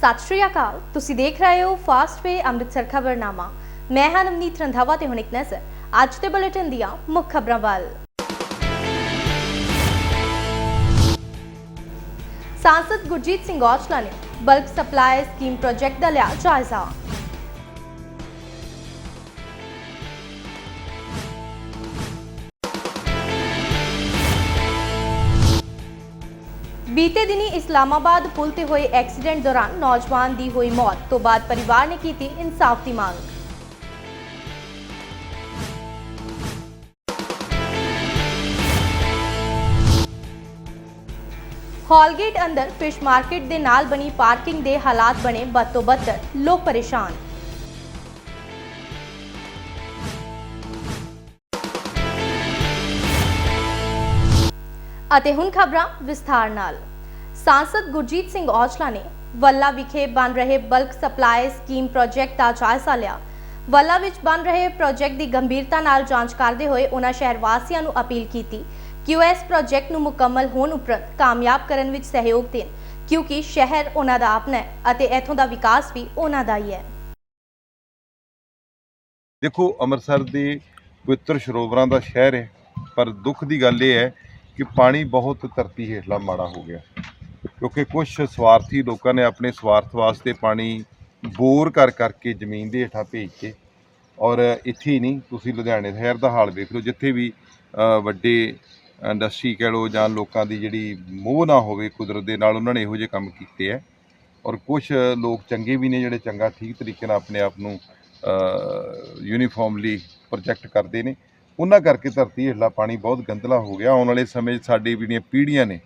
ਸਤਿ ਸ਼੍ਰੀ ਅਕਾਲ। ਤੁਸੀਂ ਦੇਖ ਰਹੇ ਹੋ ਫਾਸਟ ਵੇ ਅੰਮ੍ਰਿਤਸਰ ਖਬਰਨਾਮਾ। ਮੈਂ ਹਾਂ ਨਵਨੀਤ ਰੰਧਾਵਾ ਤੇ ਹੁਣ ਇੱਕ ਨਜ਼ਰ ਅੱਜ ਦੇ ਬੁਲੇਟਿਨ ਦੀਆਂ ਮੁੱਖ ਖਬਰਾਂ ਵੱਲ। ਸਾਂਸਦ ਗੁਰਜੀਤ ਸਿੰਘ ਔਜਲਾ ਨੇ ਬਲਕ ਸਪਲਾਈ ਸਕੀਮ ਪ੍ਰੋਜੈਕਟ ਦਾ ਲਿਆ ਜਾਇਜ਼ਾ। ਬੀਤੇ ਦਿਨੀ ਇਸਲਾਮਾਬਾਦ ਪੁਲ ਤੇ ਹੋਏ ਐਕਸੀਡੈਂਟ ਦੌਰਾਨ ਨੌਜਵਾਨ ਦੀ ਹੋਈ ਮੌਤ ਤੋਂ ਬਾਅਦ ਪਰਿਵਾਰ ਨੇ ਕੀਤੀ ਇਨਸਾਫ ਦੀ ਮੰਗ। ਹਾਲਗੇਟ ਅੰਦਰ ਫਿਸ਼ ਮਾਰਕੀਟ ਦੇ ਨਾਲ ਬਣੀ ਪਾਰਕਿੰਗ ਦੇ ਹਾਲਾਤ ਬਣੇ ਬਦ ਤੋਂ ਬੱਤਰ ਲੋਕ ਪਰੇਸ਼ਾਨ। ਅਤੇ ਹੁਣ ਖਬਰਾਂ ਵਿਸਥਾਰ ਨਾਲ। ਸਾਂਸਦ ਗੁਰਜੀਤ ਸਿੰਘ ਔਜਲਾ ਨੇ ਵੱਲਾ ਵਿਖੇ ਬਣ ਰਹੇ ਬਲਕ ਸਪਲਾਈ ਸਕੀਮ ਪ੍ਰੋਜੈਕਟ ਦਾ ਜਾਇਜ਼ਾ ਲਿਆ। ਵੱਲਾ ਵਿੱਚ ਬਣ ਰਹੇ ਪ੍ਰੋਜੈਕਟ ਦੀ ਗੰਭੀਰਤਾ ਨਾਲ ਜਾਂਚ ਕਰਦੇ ਹੋਏ ਉਹਨਾਂ ਸ਼ਹਿਰ ਵਾਸੀਆਂ ਨੂੰ ਅਪੀਲ ਕੀਤੀ। ਕਿ ਉਹ ਇਸ ਪ੍ਰੋਜੈਕਟ ਨੂੰ ਮੁਕੰਮਲ ਹੋਣ ਉਪਰੰਤ ਕਾਮਯਾਬ ਕਰਨ ਵਿੱਚ ਸਹਿਯੋਗ ਦੇਣ, ਕਿਉਂਕਿ ਸ਼ਹਿਰ ਉਹਨਾਂ ਦਾ ਆਪਣਾ ਹੈ ਅਤੇ ਇੱਥੋਂ ਦਾ ਵਿਕਾਸ ਵੀ ਉਹਨਾਂ ਦਾ ਹੀ ਹੈ। ਦੇਖੋ, ਅੰਮ੍ਰਿਤਸਰ ਦੇ ਪਵਿੱਤਰ ਸਰੋਵਰਾਂ ਦਾ ਸ਼ਹਿਰ ਹੈ, ਪਰ ਦੁੱਖ ਦੀ ਗੱਲ ਇਹ ਹੈ ਕਿ ਪਾਣੀ ਬਹੁਤ ਧਰਤੀ ਹੇਠਲਾ ਮਾੜਾ ਹੋ ਗਿਆ। ਕਿਉਂਕਿ ਕੁਝ ਸਵਾਰਥੀ ਲੋਕਾਂ ਨੇ ਆਪਣੇ ਸਵਾਰਥ ਵਾਸਤੇ ਪਾਣੀ ਬੋਰ ਕਰ ਕਰਕੇ ਜ਼ਮੀਨ ਦੇ ਹੇਠਾਂ ਭੇਜ ਕੇ ਔਰ ਇੱਥੇ ਹੀ ਨਹੀਂ, ਤੁਸੀਂ ਲੁਧਿਆਣੇ ਸ਼ਹਿਰ ਦਾ ਹਾਲ ਵੇਖ ਲਓ, ਜਿੱਥੇ ਵੀ ਵੱਡੇ ਇੰਡਸਟਰੀ ਕਹਿ ਲਓ ਜਾਂ ਲੋਕਾਂ ਦੀ ਜਿਹੜੀ ਮੋਹ ਨਾ ਹੋਵੇ ਕੁਦਰਤ ਦੇ ਨਾਲ, ਉਹਨਾਂ ਨੇ ਇਹੋ ਜਿਹੇ ਕੰਮ ਕੀਤੇ ਹੈ ਔਰ ਕੁਝ ਲੋਕ ਚੰਗੇ ਵੀ ਨੇ ਜਿਹੜੇ ਚੰਗਾ ਠੀਕ ਤਰੀਕੇ ਨਾਲ ਆਪਣੇ ਆਪ ਨੂੰ ਯੂਨੀਫਾਰਮਲੀ ਪ੍ਰੋਜੈਕਟ ਕਰਦੇ ਨੇ। ਉਹਨਾਂ ਕਰਕੇ ਧਰਤੀ ਹੇਠਲਾ ਪਾਣੀ ਬਹੁਤ ਗੰਦਲਾ ਹੋ ਗਿਆ। ਆਉਣ ਵਾਲੇ ਸਮੇਂ 'ਚ ਸਾਡੀ ਜਿਹੜੀਆਂ ਪੀੜ੍ਹੀਆਂ ਨੇ,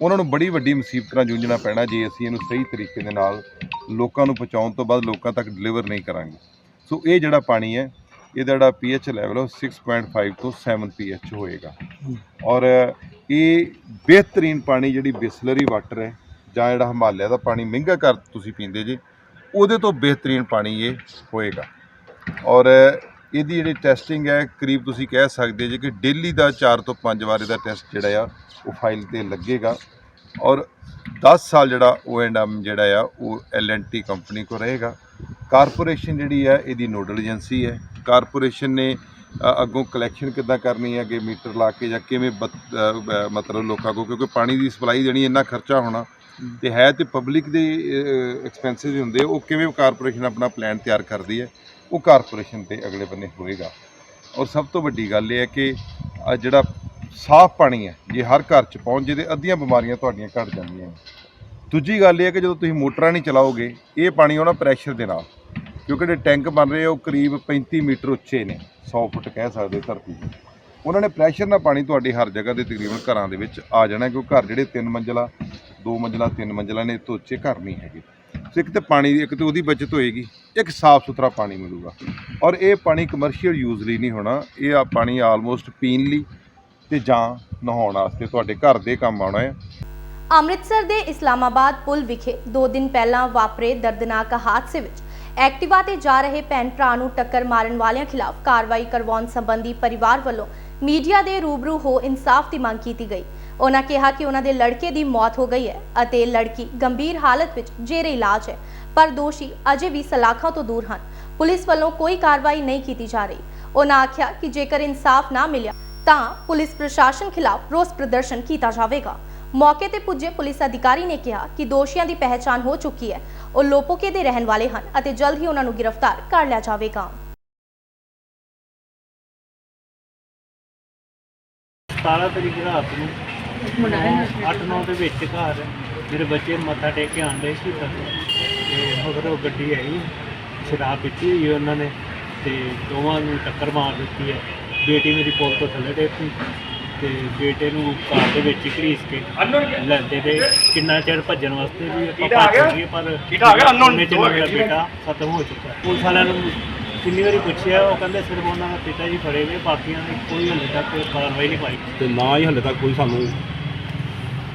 ਉਹਨਾਂ ਨੂੰ ਬੜੀ ਵੱਡੀ ਮੁਸੀਬਤਾਂ ਨਾਲ ਜੂਝਣਾ ਪੈਣਾ ਜੇ ਅਸੀਂ ਇਹਨੂੰ ਸਹੀ ਤਰੀਕੇ ਦੇ ਨਾਲ ਲੋਕਾਂ ਨੂੰ ਪਹੁੰਚਾਉਣ ਤੋਂ ਬਾਅਦ ਲੋਕਾਂ ਤੱਕ ਡਿਲੀਵਰ ਨਹੀਂ ਕਰਾਂਗੇ। ਸੋ ਇਹ ਜਿਹੜਾ ਪਾਣੀ ਹੈ, ਇਹਦਾ ਜਿਹੜਾ ਪੀਐਚ ਲੈਵਲ ਉਹ 6.5 ਤੋਂ 7 ਪੀਐਚ ਹੋਏਗਾ। ਔਰ ਇਹ ਬਿਹਤਰੀਨ ਪਾਣੀ ਜਿਹੜੀ ਬਿਸਲਰੀ ਵਾਟਰ ਹੈ ਜਾਂ ਜਿਹੜਾ ਹਿਮਾਲਿਆ ਦਾ ਪਾਣੀ ਮਹਿੰਗਾ ਕਰ ਤੁਸੀਂ ਪੀਂਦੇ ਜੇ, ਉਹਦੇ ਤੋਂ ਬਿਹਤਰੀਨ ਪਾਣੀ ਇਹ ਹੋਏਗਾ। ਔਰ ਇਹਦੀ ਜਿਹੜੀ ਟੈਸਟਿੰਗ ਹੈ, ਕਰੀਬ ਤੁਸੀਂ ਕਹਿ ਸਕਦੇ ਜੇ ਕਿ ਡੇਲੀ ਦਾ 4 ਤੋਂ 5 ਵਾਰ ਇਹਦਾ ਟੈਸਟ ਜਿਹੜਾ ਆ, ਉਹ ਫਾਈਲ ਤੇ ਲੱਗੇਗਾ। ਔਰ 10 ਸਾਲ ਜਿਹੜਾ ਓ ਐਂਡ ਐਮ ਜਿਹੜਾ ਆ, ਉਹ ਐਲਐਨਟੀ ਕੰਪਨੀ ਕੋ ਰਹੇਗਾ। ਕਾਰਪੋਰੇਸ਼ਨ ਜਿਹੜੀ ਹੈ ਇਹਦੀ ਨੋਡਲ ਏਜੰਸੀ ਹੈ। ਕਾਰਪੋਰੇਸ਼ਨ ਨੇ ਅੱਗੋਂ ਕਲੈਕਸ਼ਨ ਕਿੱਦਾਂ ਕਰਨੀ ਹੈ ਕਿ ਮੀਟਰ ਲਾ ਕੇ ਜਾਂ ਕਿਵੇਂ ਬ- ਮਤਲਬ ਲੋਕਾਂ ਕੋ ਕਿਉਂਕਿ ਪਾਣੀ ਦੀ ਸਪਲਾਈ ਦੇਣੀ, ਇੰਨਾ ਖਰਚਾ ਹੋਣਾ ਤੇ ਹੈ ਤੇ ਪਬਲਿਕ ਦੇ ਐਕਸਪੈਂਸਿਸ ਹੁੰਦੇ ਉਹ ਕਿਵੇਂ ਕਾਰਪੋਰੇਸ਼ਨ ਆਪਣਾ ਪਲਾਨ ਤਿਆਰ ਕਰਦੀ ਹੈ। ਉਹ ਕਾਰਪੋਰੇਸ਼ਨ ਤੇ ਅਗਲੇ ਬੰਨੇ ਹੋਏਗਾ। ਔਰ ਸਭ ਤੋਂ ਵੱਡੀ ਗੱਲ ਇਹ ਹੈ ਕਿ ਆ ਜਿਹੜਾ ਸਾਫ਼ ਪਾਣੀ ਹੈ, ਜੇ ਹਰ ਘਰ 'ਚ ਪਹੁੰਚ ਜੇ ਤੇ ਅੱਧੀਆਂ ਬਿਮਾਰੀਆਂ ਤੁਹਾਡੀਆਂ ਘਟ ਜਾਂਦੀਆਂ ਨੇ। ਦੂਜੀ ਗੱਲ ਇਹ ਹੈ ਕਿ ਜਦੋਂ ਤੁਸੀਂ ਮੋਟਰਾਂ ਨਹੀਂ ਚਲਾਓਗੇ, ਇਹ ਪਾਣੀ ਆਉਣਾ ਪ੍ਰੈਸ਼ਰ ਦੇ ਨਾਲ। ਕਿਉਂਕਿ ਜਿਹੜੇ ਟੈਂਕ ਬਣ ਰਹੇ ਆ, ਉਹ ਕਰੀਬ 35 ਮੀਟਰ ਉੱਚੇ ਨੇ 100 ਫੁੱਟ ਕਹਿ ਸਕਦੇ ਧਰਤੀ 'ਤੇ ਉਹਨਾਂ ਨੇ ਪ੍ਰੈਸ਼ਰ ਨਾਲ ਪਾਣੀ ਤੁਹਾਡੀ ਹਰ ਜਗ੍ਹਾ ਤੇ ਤਕਰੀਬਨ ਘਰਾਂ ਦੇ ਵਿੱਚ ਆ ਜਾਣਾ, ਕਿਉਂਕਿ ਘਰ ਜਿਹੜੇ ਤਿੰਨ ਮੰਜ਼ਲਾ, ਦੋ ਮੰਜ਼ਲਾ, ਤਿੰਨ ਮੰਜ਼ਲਾ ਨੇ ਇਹ ਤੋਂ ਉੱਚੇ ਘਰ ਨਹੀਂ ਹੈਗੇ। ਸੋ ਇੱਕ ਤੇ ਪਾਣੀ ਦੀ, ਇੱਕ ਤੇ ਉਹਦੀ ਬਚਤ ਹੋਏਗੀ, ਇੱਕ ਸਾਫ਼ ਸੁਥਰਾ ਪਾਣੀ ਮਿਲੂਗਾ। ਔਰ ਇਹ ਪਾਣੀ ਕਮਰਸ਼ੀਅਲ ਯੂਜ਼ ਲਈ ਨਹੀਂ ਹੋਣਾ, ਇਹ ਆ ਪਾਣੀ ਆਲਮੋਸਟ ਪੀਣ ਲਈ ਤੇ ਜਾਂ ਨਹਾਉਣ ਵਾਸਤੇ ਤੁਹਾਡੇ ਘਰ ਦੇ ਕੰਮ ਆਉਣਾ ਹੈ। ਅੰਮ੍ਰਿਤਸਰ ਦੇ ਇਸਲਾਮਾਬਾਦ ਪੁਲ ਵਿਖੇ 2 ਦਿਨ ਪਹਿਲਾਂ ਵਾਪਰੇ ਦਰਦਨਾਕ ਹਾਦਸੇ ਵਿੱਚ ਐਕਟਿਵਾ ਤੇ ਜਾ ਰਹੇ ਭੈਣ ਭਰਾ ਨੂੰ ਟੱਕਰ ਮਾਰਨ ਵਾਲਿਆਂ ਖਿਲਾਫ ਕਾਰਵਾਈ ਕਰਵਾਉਣ ਸੰਬੰਧੀ ਪਰਿਵਾਰ ਵੱਲੋਂ ਮੀਡੀਆ ਦੇ ਰੂਬਰੂ ਹੋ ਇਨਸਾਫ ਦੀ ਮੰਗ ਕੀਤੀ ਗਈ। ਉਹਨਾਂ ਕਿਹਾ ਕਿ ਉਹਨਾਂ ਦੇ ਲੜਕੇ ਦੀ ਮੌਤ ਹੋ ਗਈ ਹੈ ਅਤੇ ਲੜਕੀ ਗੰਭੀਰ ਹਾਲਤ ਵਿੱਚ ਜੇਰੇ ਇਲਾਜ ਹੈ, ਪਰ ਦੋਸ਼ੀ ਅਜੇ ਵੀ ਸਲਾਖਾਂ ਤੋਂ ਦੂਰ ਹਨ। ਪੁਲਿਸ ਵੱਲੋਂ ਕੋਈ ਕਾਰਵਾਈ ਨਹੀਂ ਕੀਤੀ ਜਾ ਰਹੀ। ਉਹਨਾਂ ਆਖਿਆ ਕਿ ਜੇਕਰ ਇਨਸਾਫ ਨਾ ਮਿਲਿਆ, ਤਾਂ ਪੁਲਿਸ ਪ੍ਰਸ਼ਾਸਨ ਖਿਲਾਫ ਰੋਸ ਪ੍ਰਦਰਸ਼ਨ ਕੀਤਾ ਜਾਵੇਗਾ। ਮੌਕੇ ਤੇ ਪੁੱਜੇ ਪੁਲਿਸ ਅਧਿਕਾਰੀ ਨੇ ਕਿਹਾ ਕਿ ਦੋਸ਼ੀਆਂ ਦੀ ਪਹਿਚਾਣ ਹੋ ਚੁੱਕੀ ਹੈ। ਉਹ ਲੋਪੋਕੇ ਦੇ ਰਹਿਣ ਵਾਲੇ ਹਨ ਅਤੇ ਜਲਦ ਹੀ ਉਹਨਾਂ ਨੂੰ ਗ੍ਰਿਫਤਾਰ ਕਰ ਲਿਆ ਜਾਵੇਗਾ। 17 ਤਰੀਕ ਰਾਤ ਨੂੰ 8-9 ਦੇ ਵਿੱਚ ਘਰ ਮੇਰੇ ਬੱਚੇ ਮੱਥਾ ਟੇਕ ਕੇ ਆਂਦੇ ਸੀ ਤਾਂ ਮਗਰ ਉਹ ਗੱਡੀ ਆਈ ਸ਼ਰਾਬ ਪੀਤੀ ਹੋਈ ਉਹਨਾਂ ਨੇ ਤੇ ਦੋਵਾਂ ਨੂੰ ਟੱਕਰ ਮਾਰ ਦਿੱਤੀ ਹੈ ਬੇਟੀ ਮੇਰੀ ਪੁਲ ਤੋਂ ਥੱਲੇ ਡੇਪੀ ਤੇ ਬੇਟੇ ਨੂੰ ਕਾਰ ਦੇ ਵਿੱਚ ਹੀ ਘੜੀਸ ਕੇ ਲੈਂਦੇ ਤੇ ਕਿੰਨਾ ਚਿਰ ਭੱਜਣ ਵਾਸਤੇ ਵੀ ਆਪਾਂ ਭੱਜ ਗਏ ਪਰ ਉਹਨੇ ਚ ਮੇਰਾ ਬੇਟਾ ਖਤਮ ਹੋ ਚੁੱਕਾ। ਪੁਲਿਸ ਵਾਲਿਆਂ ਨੂੰ ਕਿੰਨੀ ਵਾਰੀ ਪੁੱਛਿਆ ਉਹ ਕਹਿੰਦੇ ਸਿਰਫ ਉਹਨਾਂ ਦੇ ਪਿਤਾ ਜੀ ਫੜੇ ਗਏ ਬਾਕੀਆਂ ਦੀ ਕੋਈ ਹਲੇ ਤੱਕ ਕਾਰਵਾਈ ਨਹੀਂ ਪਾਈ। ਤੇ ਨਾ ਹੀ ਹਲੇ ਤੱਕ ਕੋਈ ਸਾਨੂੰ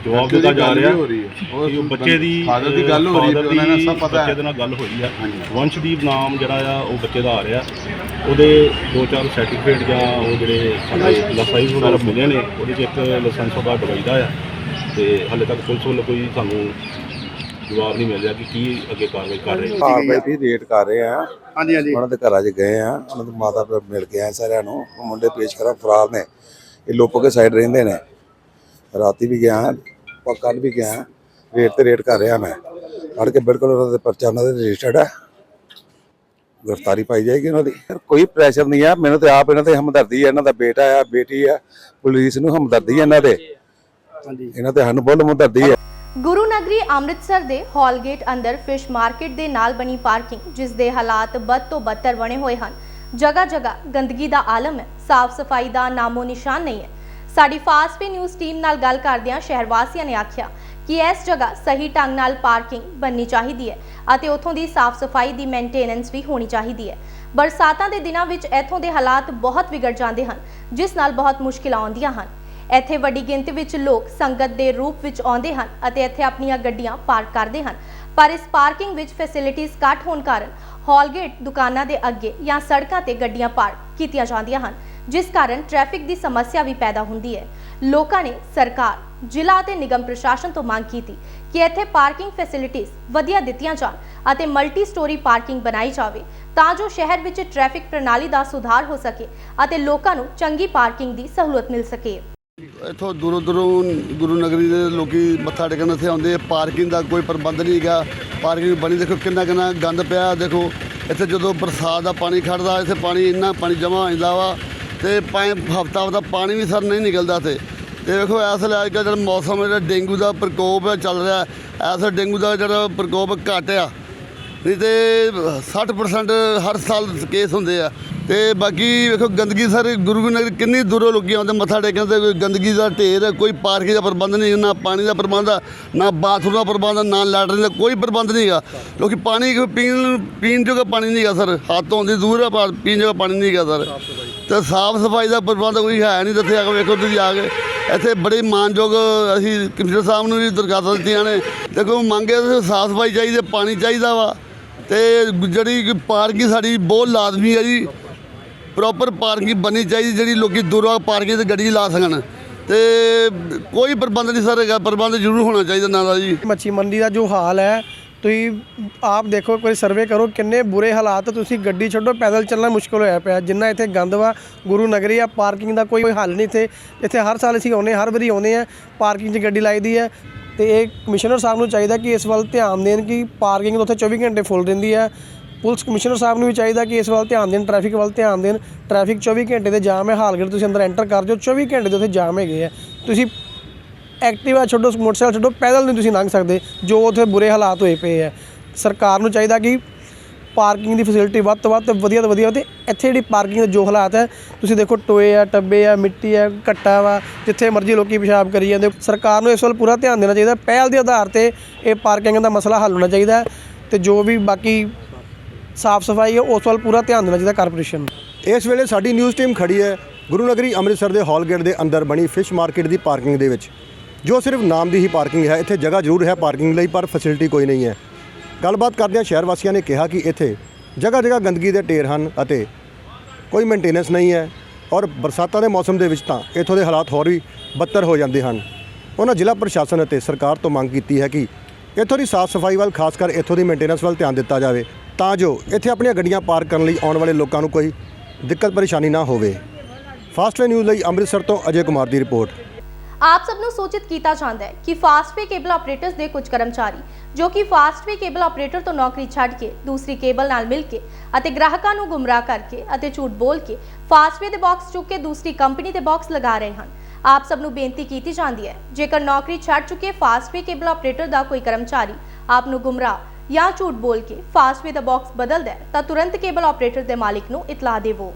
ਜਵਾਬ ਦਿੱਤਾ ਜਾ ਰਿਹਾ। ਉਹ ਬੱਚੇ ਦੀ ਫਾਦਰ ਦੀ ਗੱਲ ਹੋ ਰਹੀ ਹੈ ਉਹਨਾਂ ਨੂੰ ਦੀ ਸਭ ਪਤਾ ਬੱਚੇ ਹੈ ਦੇ ਨਾਲ ਗੱਲ ਹੋਈ ਆ ਵੰਸ਼ਦੀਪ ਨਾਮ ਜਿਹੜਾ ਆ ਉਹ ਬੱਚੇ ਦਾ ਆ ਰਿਹਾ। ਉਹਦੇ ਦੋ ਚਾਰ ਸਰਟੀਫਿਕੇਟ ਜਾਂ ਉਹ ਜਿਹੜੇ ਸਾਡੇ ਲਾਇਸੈਂਸ ਵਗੈਰਾ ਮਿਲੇ ਨੇ ਉਹਦੇ 'ਚ ਇੱਕ ਲਾਇਸੈਂਸ ਉਹਦਾ ਦੁਬਈ ਦਾ ਆ। ਤੇ ਹਲੇ ਤੱਕ ਪੁਲਿਸ ਵੱਲੋਂ ਕੋਈ ਸਾਨੂੰ ਜਵਾਬ ਨਹੀਂ ਮਿਲ ਰਿਹਾ ਕਿ ਕੀ ਅੱਗੇ ਕਾਰਵਾਈ ਕਰ ਰਹੇ ਹਾਂ ਬਈ ਵੀ ਰੇਟ ਕਰ ਰਹੇ ਆ। ਹਾਂਜੀ ਹਾਂਜੀ। ਉਹਨਾਂ ਦੇ ਘਰਾਂ 'ਚ ਗਏ ਆ। ਉਹਨਾਂ ਦੀ ਮਾਤਾ ਪਿਤਾ ਮਿਲ ਕੇ ਆਏ ਸਾਰਿਆਂ ਨੂੰ। ਉਹ ਮੁੰਡੇ ਪੇਸ਼ ਕਰਾ ਫਰਾਰ ਨੇ। ਇਹ ਲੋਪੋ ਕੇ ਸਾਈਡ ਰਹਿੰਦੇ ਨੇ। ਰਾਤੀ ਵੀ ਗਿਆ ਪਰ ਕੱਲ ਵੀ ਗਿਆ। ਰੇਟ ਤੇ ਰੇਟ ਕਰ ਰਿਹਾ ਮੈਂ। ਫੜ ਕੇ ਬਿਲਕੁਲ ਉਹਨਾਂ ਦੇ ਪਰਚਾ ਉਹਨਾਂ ਦੇ ਰਜਿਸਟਰਡ ਹੈ ਗ੍ਰਿਫਤਾਰੀ ਪਾਈ ਜਾਏਗੀ ਉਹਨਾਂ ਦੀ। ਕੋਈ ਪ੍ਰੈਸ਼ਰ ਨਹੀਂ ਆ। ਮੈਨੂੰ ਤੇ ਆਪ ਇਹਨਾਂ ਤੇ ਹਮਦਰਦੀ ਹੈ ਇਹਨਾਂ ਦਾ ਬੇਟਾ ਆ ਬੇਟੀ ਆ। ਪੁਲਿਸ ਨੂੰ ਹਮਦਰਦੀ ਹੈ ਇਹਨਾਂ ਦੇ। ਹਾਂਜੀ। ਇਹਨਾਂ ਤੇ ਸਾਨੂੰ ਬਹੁਤ ਹਮਦਰਦੀ ਹੈ ਗੁਰੂ ਨਗਰੀ ਅੰਮ੍ਰਿਤਸਰ ਦੇ ਹਾਲਗੇਟ ਅੰਦਰ ਫਿਸ਼ ਮਾਰਕੀਟ ਦੇ ਨਾਲ ਬਣੀ ਪਾਰਕਿੰਗ, ਜਿਸ ਦੇ ਹਾਲਾਤ ਬਦ ਤੋਂ ਬੱਤਰ ਬਣੇ ਹੋਏ ਹਨ। ਜਗ੍ਹਾ ਜਗ੍ਹਾ ਗੰਦਗੀ ਦਾ ਆਲਮ ਹੈ, ਸਾਫ਼ ਸਫ਼ਾਈ ਦਾ ਨਾਮੋ ਨਿਸ਼ਾਨ ਨਹੀਂ ਹੈ। ਸਾਡੀ ਫਾਸਟ ਨਿਊਜ਼ ਟੀਮ ਨਾਲ ਗੱਲ ਕਰਦਿਆਂ ਸ਼ਹਿਰ ਵਾਸੀਆਂ ਨੇ ਆਖਿਆ ਕਿ ਇਸ ਜਗ੍ਹਾ ਸਹੀ ਢੰਗ ਨਾਲ ਪਾਰਕਿੰਗ ਬਣਨੀ ਚਾਹੀਦੀ ਹੈ ਅਤੇ ਉੱਥੋਂ ਦੀ ਸਾਫ਼ ਸਫ਼ਾਈ ਦੀ ਮੇਨਟੇਨੈਂਸ ਵੀ ਹੋਣੀ ਚਾਹੀਦੀ ਹੈ। ਬਰਸਾਤਾਂ ਦੇ ਦਿਨਾਂ ਵਿੱਚ ਇੱਥੋਂ ਦੇ ਹਾਲਾਤ ਬਹੁਤ ਵਿਗੜ ਜਾਂਦੇ ਹਨ, ਜਿਸ ਨਾਲ ਬਹੁਤ ਮੁਸ਼ਕਿਲਾਂ ਆਉਂਦੀਆਂ ਹਨ। ਇੱਥੇ ਵੱਡੀ ਗਿਣਤੀ ਵਿੱਚ ਲੋਕ ਸੰਗਤ ਦੇ ਰੂਪ ਵਿੱਚ ਆਉਂਦੇ ਹਨ ਅਤੇ ਇੱਥੇ ਆਪਣੀਆਂ ਗੱਡੀਆਂ ਪਾਰਕ ਕਰਦੇ ਹਨ। ਪਰ ਇਸ ਪਾਰਕਿੰਗ ਵਿੱਚ ਫੈਸਿਲਿਟੀਜ਼ ਘੱਟ ਹੋਣ ਕਾਰਨ ਹਾਲਗੇਟ ਦੁਕਾਨਾਂ ਦੇ ਅੱਗੇ ਜਾਂ ਸੜਕਾਂ ਤੇ ਗੱਡੀਆਂ ਪਾਰਕ ਕੀਤੀਆਂ ਜਾਂਦੀਆਂ ਹਨ, ਜਿਸ ਕਾਰਨ ਟ੍ਰੈਫਿਕ ਦੀ ਸਮੱਸਿਆ ਵੀ ਪੈਦਾ ਹੁੰਦੀ ਹੈ। ਲੋਕਾਂ ਨੇ ਸਰਕਾਰ, ਜ਼ਿਲ੍ਹਾ ਅਤੇ ਨਿਗਮ ਪ੍ਰਸ਼ਾਸਨ ਤੋਂ ਮੰਗ ਕੀਤੀ ਕਿ ਇੱਥੇ ਪਾਰਕਿੰਗ ਫੈਸਿਲਿਟੀਜ਼ ਵਧੀਆ ਦਿੱਤੀਆਂ ਜਾਣ ਅਤੇ ਮਲਟੀ ਸਟੋਰੀ ਪਾਰਕਿੰਗ ਬਣਾਈ ਜਾਵੇ ਤਾਂ ਜੋ ਸ਼ਹਿਰ ਵਿੱਚ ਟ੍ਰੈਫਿਕ ਪ੍ਰਣਾਲੀ ਦਾ ਸੁਧਾਰ ਹੋ ਸਕੇ ਅਤੇ ਲੋਕਾਂ ਨੂੰ ਚੰਗੀ ਪਾਰਕਿੰਗ ਦੀ ਸਹੂਲਤ ਮਿਲ ਸਕੇ। ਇੱਥੋਂ ਦੂਰੋਂ ਦੂਰੋਂ ਗੁਰੂ ਨਗਰੀ ਦੇ ਲੋਕੀ ਮੱਥਾ ਟੇਕਣ ਇੱਥੇ ਆਉਂਦੇ ਆ। ਪਾਰਕਿੰਗ ਦਾ ਕੋਈ ਪ੍ਰਬੰਧ ਨਹੀਂ ਹੈਗਾ। ਪਾਰਕਿੰਗ ਬਣੀ, ਦੇਖੋ ਕਿੰਨਾ ਕਿੰਨਾ ਗੰਦ ਪਿਆ, ਦੇਖੋ ਇੱਥੇ ਜਦੋਂ ਬਰਸਾਤ ਦਾ ਪਾਣੀ ਖੜਦਾ, ਇੱਥੇ ਪਾਣੀ ਇੰਨਾ ਪਾਣੀ ਜਮ੍ਹਾਂ ਹੋ ਜਾਂਦਾ ਵਾ ਤੇ ਪੰਜ ਹਫਤਾ ਹਫਤਾ ਪਾਣੀ ਵੀ ਸਰ ਨਹੀਂ ਨਿਕਲਦਾ ਤੇ ਤੇ ਵੇਖੋ ਇਸ ਵੇਲੇ ਅੱਜ ਕੱਲ੍ਹ ਜਿਹੜਾ ਮੌਸਮ ਜਿਹੜਾ ਡੇਂਗੂ ਦਾ ਪ੍ਰਕੋਪ ਚੱਲ ਰਿਹਾ ਇਸ ਡੇਂਗੂ ਦਾ ਜਿਹੜਾ ਪ੍ਰਕੋਪ ਘੱਟ ਆ। ਨਹੀਂ ਤੇ 60% ਹਰ ਸਾਲ ਕੇਸ ਹੁੰਦੇ ਆ। ਤੇ ਬਾਕੀ ਵੇਖੋ ਗੰਦਗੀ ਸਰ ਗੁਰੂ ਨਗਰ ਕਿੰਨੀ ਦੂਰੋਂ ਲੋਕੀ ਆਉਂਦੇ ਮੱਥਾ ਟੇਕਣ ਤੇ ਕੋਈ ਗੰਦਗੀ ਦਾ ਢੇਰ ਹੈ, ਕੋਈ ਪਾਰਕਿੰਗ ਦਾ ਪ੍ਰਬੰਧ ਨਹੀਂ ਨਾ ਪਾਣੀ ਦਾ ਪ੍ਰਬੰਧ ਆ, ਨਾ ਬਾਥਰੂਮ ਦਾ ਪ੍ਰਬੰਧ ਆ, ਨਾ ਲੈਟਰਿਨ ਦਾ ਕੋਈ ਪ੍ਰਬੰਧ ਨਹੀਂ ਹੈਗਾ। ਲੋਕੀ ਪਾਣੀ ਪੀਣ ਪੀਣ ਜੋਗਾ ਪਾਣੀ ਨਹੀਂ ਹੈਗਾ ਸਰ। ਹੱਥ ਧੋਣ ਦੂਰ ਆ ਪੀਣ ਜੋਗਾ ਪਾਣੀ ਨਹੀਂ ਹੈਗਾ ਸਰ। ਤੇ ਸਾਫ਼ ਸਫ਼ਾਈ ਦਾ ਪ੍ਰਬੰਧ ਕੋਈ ਹੈ ਨਹੀਂ ਜਿੱਥੇ ਆ ਕੇ ਵੇਖੋ ਤੁਸੀਂ ਆ ਕੇ ਇੱਥੇ ਬੜੇ ਮਾਨਯੋਗ ਅਸੀਂ ਕਮਿਸ਼ਨਰ ਸਾਹਿਬ ਨੂੰ ਵੀ ਦਰਖਾਸਤਾਂ ਦਿੱਤੀਆਂ ਨੇ। ਦੇਖੋ ਮੰਗੇ ਸਾਫ਼ ਸਫ਼ਾਈ ਚਾਹੀਦੀ ਪਾਣੀ ਚਾਹੀਦਾ ਵਾ। ਤੇ ਜਿਹੜੀ ਪਾਰਕਿੰਗ ਸਾਡੀ ਬਹੁਤ ਲਾਜ਼ਮੀ ਹੈ ਜੀ। ਪ੍ਰੋਪਰ ਪਾਰਕਿੰਗ ਬਣਨੀ ਚਾਹੀਦੀ, ਜਿਹੜੀ ਲੋਕੀ ਦੂਰੋਂ ਪਾਰਕਿੰਗ ਤੇ ਗੱਡੀ ਲਾ ਸਕਣ। ਤੇ ਕੋਈ ਪ੍ਰਬੰਧ ਨਹੀਂ ਸਰ ਹੈਗਾ, ਪ੍ਰਬੰਧ ਜ਼ਰੂਰ ਹੋਣਾ ਚਾਹੀਦਾ ਨਾ ਦਾ ਜੀ। ਮੱਛੀ ਮੰਡੀ ਦਾ ਜੋ ਹਾਲ ਹੈ, ਤੁਸੀਂ ਆਪ ਦੇਖੋ ਕੋਈ ਸਰਵੇ ਕਰੋ, ਕਿੰਨੇ ਬੁਰੇ ਹਾਲਾਤ ਤੁਸੀਂ ਗੱਡੀ ਛੱਡੋ, ਪੈਦਲ ਚੱਲਣਾ ਮੁਸ਼ਕਲ ਹੋਇਆ ਪਿਆ। ਜਿੰਨਾ ਇੱਥੇ ਗੰਦ ਵਾ, ਗੁਰੂ ਨਗਰੀ ਆ ਪਾਰਕਿੰਗ ਦਾ ਕੋਈ ਹੱਲ ਨਹੀਂ ਇੱਥੇ। ਇੱਥੇ ਹਰ ਸਾਲ ਅਸੀਂ ਆਉਂਦੇ, ਹਰ ਵਾਰੀ ਆਉਂਦੇ ਆ ਪਾਰਕਿੰਗ 'ਚ ਗੱਡੀ ਲਾਈਦੀ ਹੈ। ਤੇ ਇਹ ਕਮਿਸ਼ਨਰ ਸਾਹਿਬ ਨੂੰ ਚਾਹੀਦਾ ਕਿ ਇਸ ਵੱਲ ਧਿਆਨ ਦੇਣ ਕਿ ਪਾਰਕਿੰਗ ਉੱਥੇ 24 ਘੰਟੇ ਫੁੱਲ ਰਹਿੰਦੀ ਹੈ। ਪੁਲਿਸ ਕਮਿਸ਼ਨਰ ਸਾਹਿਬ ਨੂੰ ਵੀ ਚਾਹੀਦਾ ਕਿ ਇਸ ਵੱਲ ਧਿਆਨ ਦੇਣ ਟ੍ਰੈਫਿਕ ਵੱਲ ਧਿਆਨ ਦੇਣ। ਟ੍ਰੈਫਿਕ 24 ਘੰਟੇ ਦੇ ਜਾਮ ਹੈ। ਹਾਲਗੜ ਤੁਸੀਂ ਅੰਦਰ ਐਂਟਰ ਕਰ ਜਾਓ। 24 ਘੰਟੇ ਦੇ ਉੱਥੇ ਜਾਮ ਹੈਗੇ ਆ। ਤੁਸੀਂ ਐਕਟਿਵਾ ਛੱਡੋ, ਮੋਟਰਸਾਈਕਲ ਛੱਡੋ, ਪੈਦਲ ਨਹੀਂ ਤੁਸੀਂ ਲੰਘ ਸਕਦੇ, ਜੋ ਉੱਥੇ ਬੁਰੇ ਹਾਲਾਤ ਹੋਏ ਪਏ ਆ। ਸਰਕਾਰ ਨੂੰ ਚਾਹੀਦਾ ਕਿ ਪਾਰਕਿੰਗ ਦੀ ਫੈਸਿਲਿਟੀ ਵੱਧ ਤੋਂ ਵੱਧ ਵਧੀਆ ਤੋਂ ਵਧੀਆ ਤੇ ਇੱਥੇ ਜਿਹੜੀ ਪਾਰਕਿੰਗ ਦੇ ਜੋ ਹਾਲਾਤ ਹੈ, ਤੁਸੀਂ ਦੇਖੋ ਟੋਏ ਆ, ਟੱਬੇ ਆ, ਮਿੱਟੀ ਆ, ਘੱਟਾ ਵਾ, ਜਿੱਥੇ ਮਰਜ਼ੀ ਲੋਕੀ ਪਿਸ਼ਾਬ ਕਰੀ ਜਾਂਦੇ ਸਰਕਾਰ ਨੂੰ ਇਸ ਵੱਲ ਪੂਰਾ ਧਿਆਨ ਦੇਣਾ ਚਾਹੀਦਾ। ਪਹਿਲ ਦੇ ਆਧਾਰ ਤੇ ਇਹ ਪਾਰਕਿੰਗ ਦਾ ਮਸਲਾ ਹੱਲ ਹੋਣਾ ਚਾਹੀਦਾ ਹੈ ਤੇ ਜੋ ਵੀ ਬਾਕੀ ਸਾਫ਼ ਸਫ਼ਾਈ ਹੈ, ਉਸ ਵੱਲ ਪੂਰਾ ਧਿਆਨ ਦੇਣਾ ਚਾਹੀਦਾ ਕਾਰਪੋਰੇਸ਼ਨ ਨੂੰ। ਇਸ ਵੇਲੇ ਸਾਡੀ ਨਿਊਜ਼ ਟੀਮ ਖੜੀ ਹੈ, ਗੁਰੂ ਨਗਰੀ ਅੰਮ੍ਰਿਤਸਰ ਦੇ ਹਾਲ ਗੇਟ ਦੇ ਅੰਦਰ ਬਣੀ ਫਿਸ਼ ਮਾਰਕੀਟ ਦੀ ਪਾਰਕਿੰਗ ਦੇ ਵਿੱਚ। ਜੋ ਸਿਰਫ ਨਾਮ ਦੀ ਹੀ ਪਾਰਕਿੰਗ ਹੈ, ਇੱਥੇ ਜਗ੍ਹਾ ਜ਼ਰੂਰ ਹੈ ਪਾਰਕਿੰਗ ਲਈ, ਪਰ ਫੈਸਿਲਿਟੀ ਕੋਈ ਨਹੀਂ ਹੈ। ਗੱਲਬਾਤ ਕਰਦਿਆਂ ਸ਼ਹਿਰ ਵਾਸੀਆਂ ਨੇ ਕਿਹਾ ਕਿ ਇੱਥੇ ਜਗ੍ਹਾ ਜਗ੍ਹਾ ਗੰਦਗੀ ਦੇ ਢੇਰ ਹਨ ਅਤੇ ਕੋਈ ਮੇਨਟੇਨੈਂਸ ਨਹੀਂ ਹੈ ਔਰ ਬਰਸਾਤਾਂ ਦੇ ਮੌਸਮ ਦੇ ਵਿੱਚ ਤਾਂ ਇੱਥੋਂ ਦੇ ਹਾਲਾਤ ਹੋਰ ਵੀ ਬੱਤਰ ਹੋ ਜਾਂਦੇ ਹਨ। ਉਹਨਾਂ ਜ਼ਿਲ੍ਹਾ ਪ੍ਰਸ਼ਾਸਨ ਅਤੇ ਸਰਕਾਰ ਤੋਂ ਮੰਗ ਕੀਤੀ ਹੈ ਕਿ ਇੱਥੋਂ ਦੀ ਸਾਫ਼ ਸਫ਼ਾਈ ਵੱਲ ਖਾਸ ਕਰ ਇੱਥੋਂ ਦੀ ਮੇਨਟੇਨੈਂਸ ਵੱਲ ਧਿਆਨ ਦਿੱਤਾ ਜਾਵੇ। ਤਾਂ ਜੋ ਇੱਥੇ ਆਪਣੀਆਂ ਗੱਡੀਆਂ ਪਾਰਕ ਕਰਨ ਲਈ ਆਉਣ ਵਾਲੇ ਲੋਕਾਂ ਨੂੰ ਕੋਈ ਦਿੱਕਤ ਪਰੇਸ਼ਾਨੀ ਨਾ ਹੋਵੇ। ਫਾਸਟਵੇ ਨਿਊਜ਼ ਲਈ ਅੰਮ੍ਰਿਤਸਰ ਤੋਂ ਅਜੇ ਕੁਮਾਰ ਦੀ ਰਿਪੋਰਟ। ਆਪ ਸਭ ਨੂੰ ਸੂਚਿਤ ਕੀਤਾ ਜਾਂਦਾ ਹੈ ਕਿ ਫਾਸਟਵੇ ਕੇਬਲ ਆਪਰੇਟਰਸ ਦੇ ਕੁਝ ਕਰਮਚਾਰੀ, ਜੋ ਕਿ ਫਾਸਟਵੇ ਕੇਬਲ ਆਪਰੇਟਰ ਤੋਂ ਨੌਕਰੀ ਛੱਡ ਕੇ ਦੂਸਰੀ ਕੇਬਲ ਨਾਲ ਮਿਲ ਕੇ ਅਤੇ ਗ੍ਰਾਹਕਾਂ ਨੂੰ ਗੁੰਮਰਾਹ ਕਰਕੇ ਅਤੇ ਝੂਠ ਬੋਲ ਕੇ ਫਾਸਟਵੇ ਦੇ ਬਾਕਸ ਚੁੱਕ ਕੇ ਦੂਸਰੀ ਕੰਪਨੀ ਦੇ ਬਾਕਸ ਲਗਾ ਰਹੇ ਹਨ। ਆਪ ਸਭ ਨੂੰ ਬੇਨਤੀ ਕੀਤੀ ਜਾਂਦੀ ਹੈ, ਜੇਕਰ ਨੌਕਰੀ ਛੱਡ ਚੁੱਕੇ ਫਾਸਟਵੇ ਕੇਬਲ ਆਪਰੇਟਰ ਦਾ ਕੋਈ ਕਰਮਚਾਰੀ ਆਪ ਨੂੰ ਗੁੰਮਰਾਹ ਜਾਂ ਝੂਠ ਬੋਲ ਕੇ ਫਾਸਟਵੇ ਦਾ ਬਾਕਸ ਬਦਲਦਾ ਹੈ, ਤਾਂ ਤੁਰੰਤ ਕੇਬਲ ਆਪਰੇਟਰ ਦੇ ਮਾਲਿਕ ਨੂੰ ਇਤਲਾਹ ਦੇਵੋ।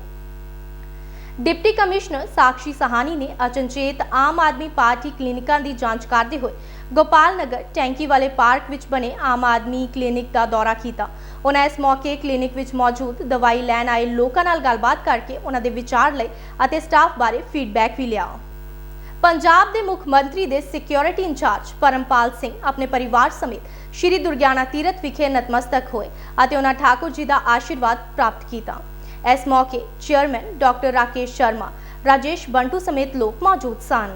ਡਿਪਟੀ ਕਮਿਸ਼ਨਰ ਸਾਕਸ਼ੀ ਸਹਾਨੀ ਨੇ ਅਚਨਚੇਤ ਆਮ ਆਦਮੀ ਪਾਰਟੀ ਕਲੀਨਿਕਾਂ ਦੀ ਜਾਂਚ ਕਰਦੇ ਹੋਏ ਗੋਪਾਲ ਨਗਰ ਟੈਂਕੀ ਵਾਲੇ ਪਾਰਕ ਵਿੱਚ ਬਣੇ ਆਮ ਆਦਮੀ ਕਲੀਨਿਕ ਦਾ ਦੌਰਾ ਕੀਤਾ। ਉਹਨਾਂ ਇਸ ਮੌਕੇ ਕਲੀਨਿਕ ਵਿੱਚ ਮੌਜੂਦ ਦਵਾਈ ਲੈਣ ਆਏ ਲੋਕਾਂ ਨਾਲ ਗੱਲਬਾਤ ਕਰਕੇ ਉਹਨਾਂ ਦੇ ਵਿਚਾਰ ਲਈ ਅਤੇ ਸਟਾਫ ਬਾਰੇ ਫੀਡਬੈਕ ਵੀ ਲਿਆ। ਪੰਜਾਬ ਦੇ ਮੁੱਖ ਮੰਤਰੀ ਦੇ ਸਿਕਿਉਰਿਟੀ ਇੰਚਾਰਜ ਪਰਮਪਾਲ ਸਿੰਘ ਆਪਣੇ ਪਰਿਵਾਰ ਸਮੇਤ ਸ਼੍ਰੀ ਦੁਰਗਿਆਨਾ ਤੀਰਥ ਵਿਖੇ ਨਤਮਸਤਕ ਹੋਏ ਅਤੇ ਉਹਨਾਂ ਠਾਕੁਰ ਜੀ ਦਾ ਆਸ਼ੀਰਵਾਦ ਪ੍ਰਾਪਤ ਕੀਤਾ। ਇਸ ਮੌਕੇ ਚੇਅਰਮੈਨ ਡਾਕਟਰ ਰਾਕੇਸ਼ ਸ਼ਰਮਾ, ਰਾਜੇਸ਼ ਬੰਟੂ ਸਮੇਤ ਲੋਕ ਮੌਜੂਦ ਸਨ।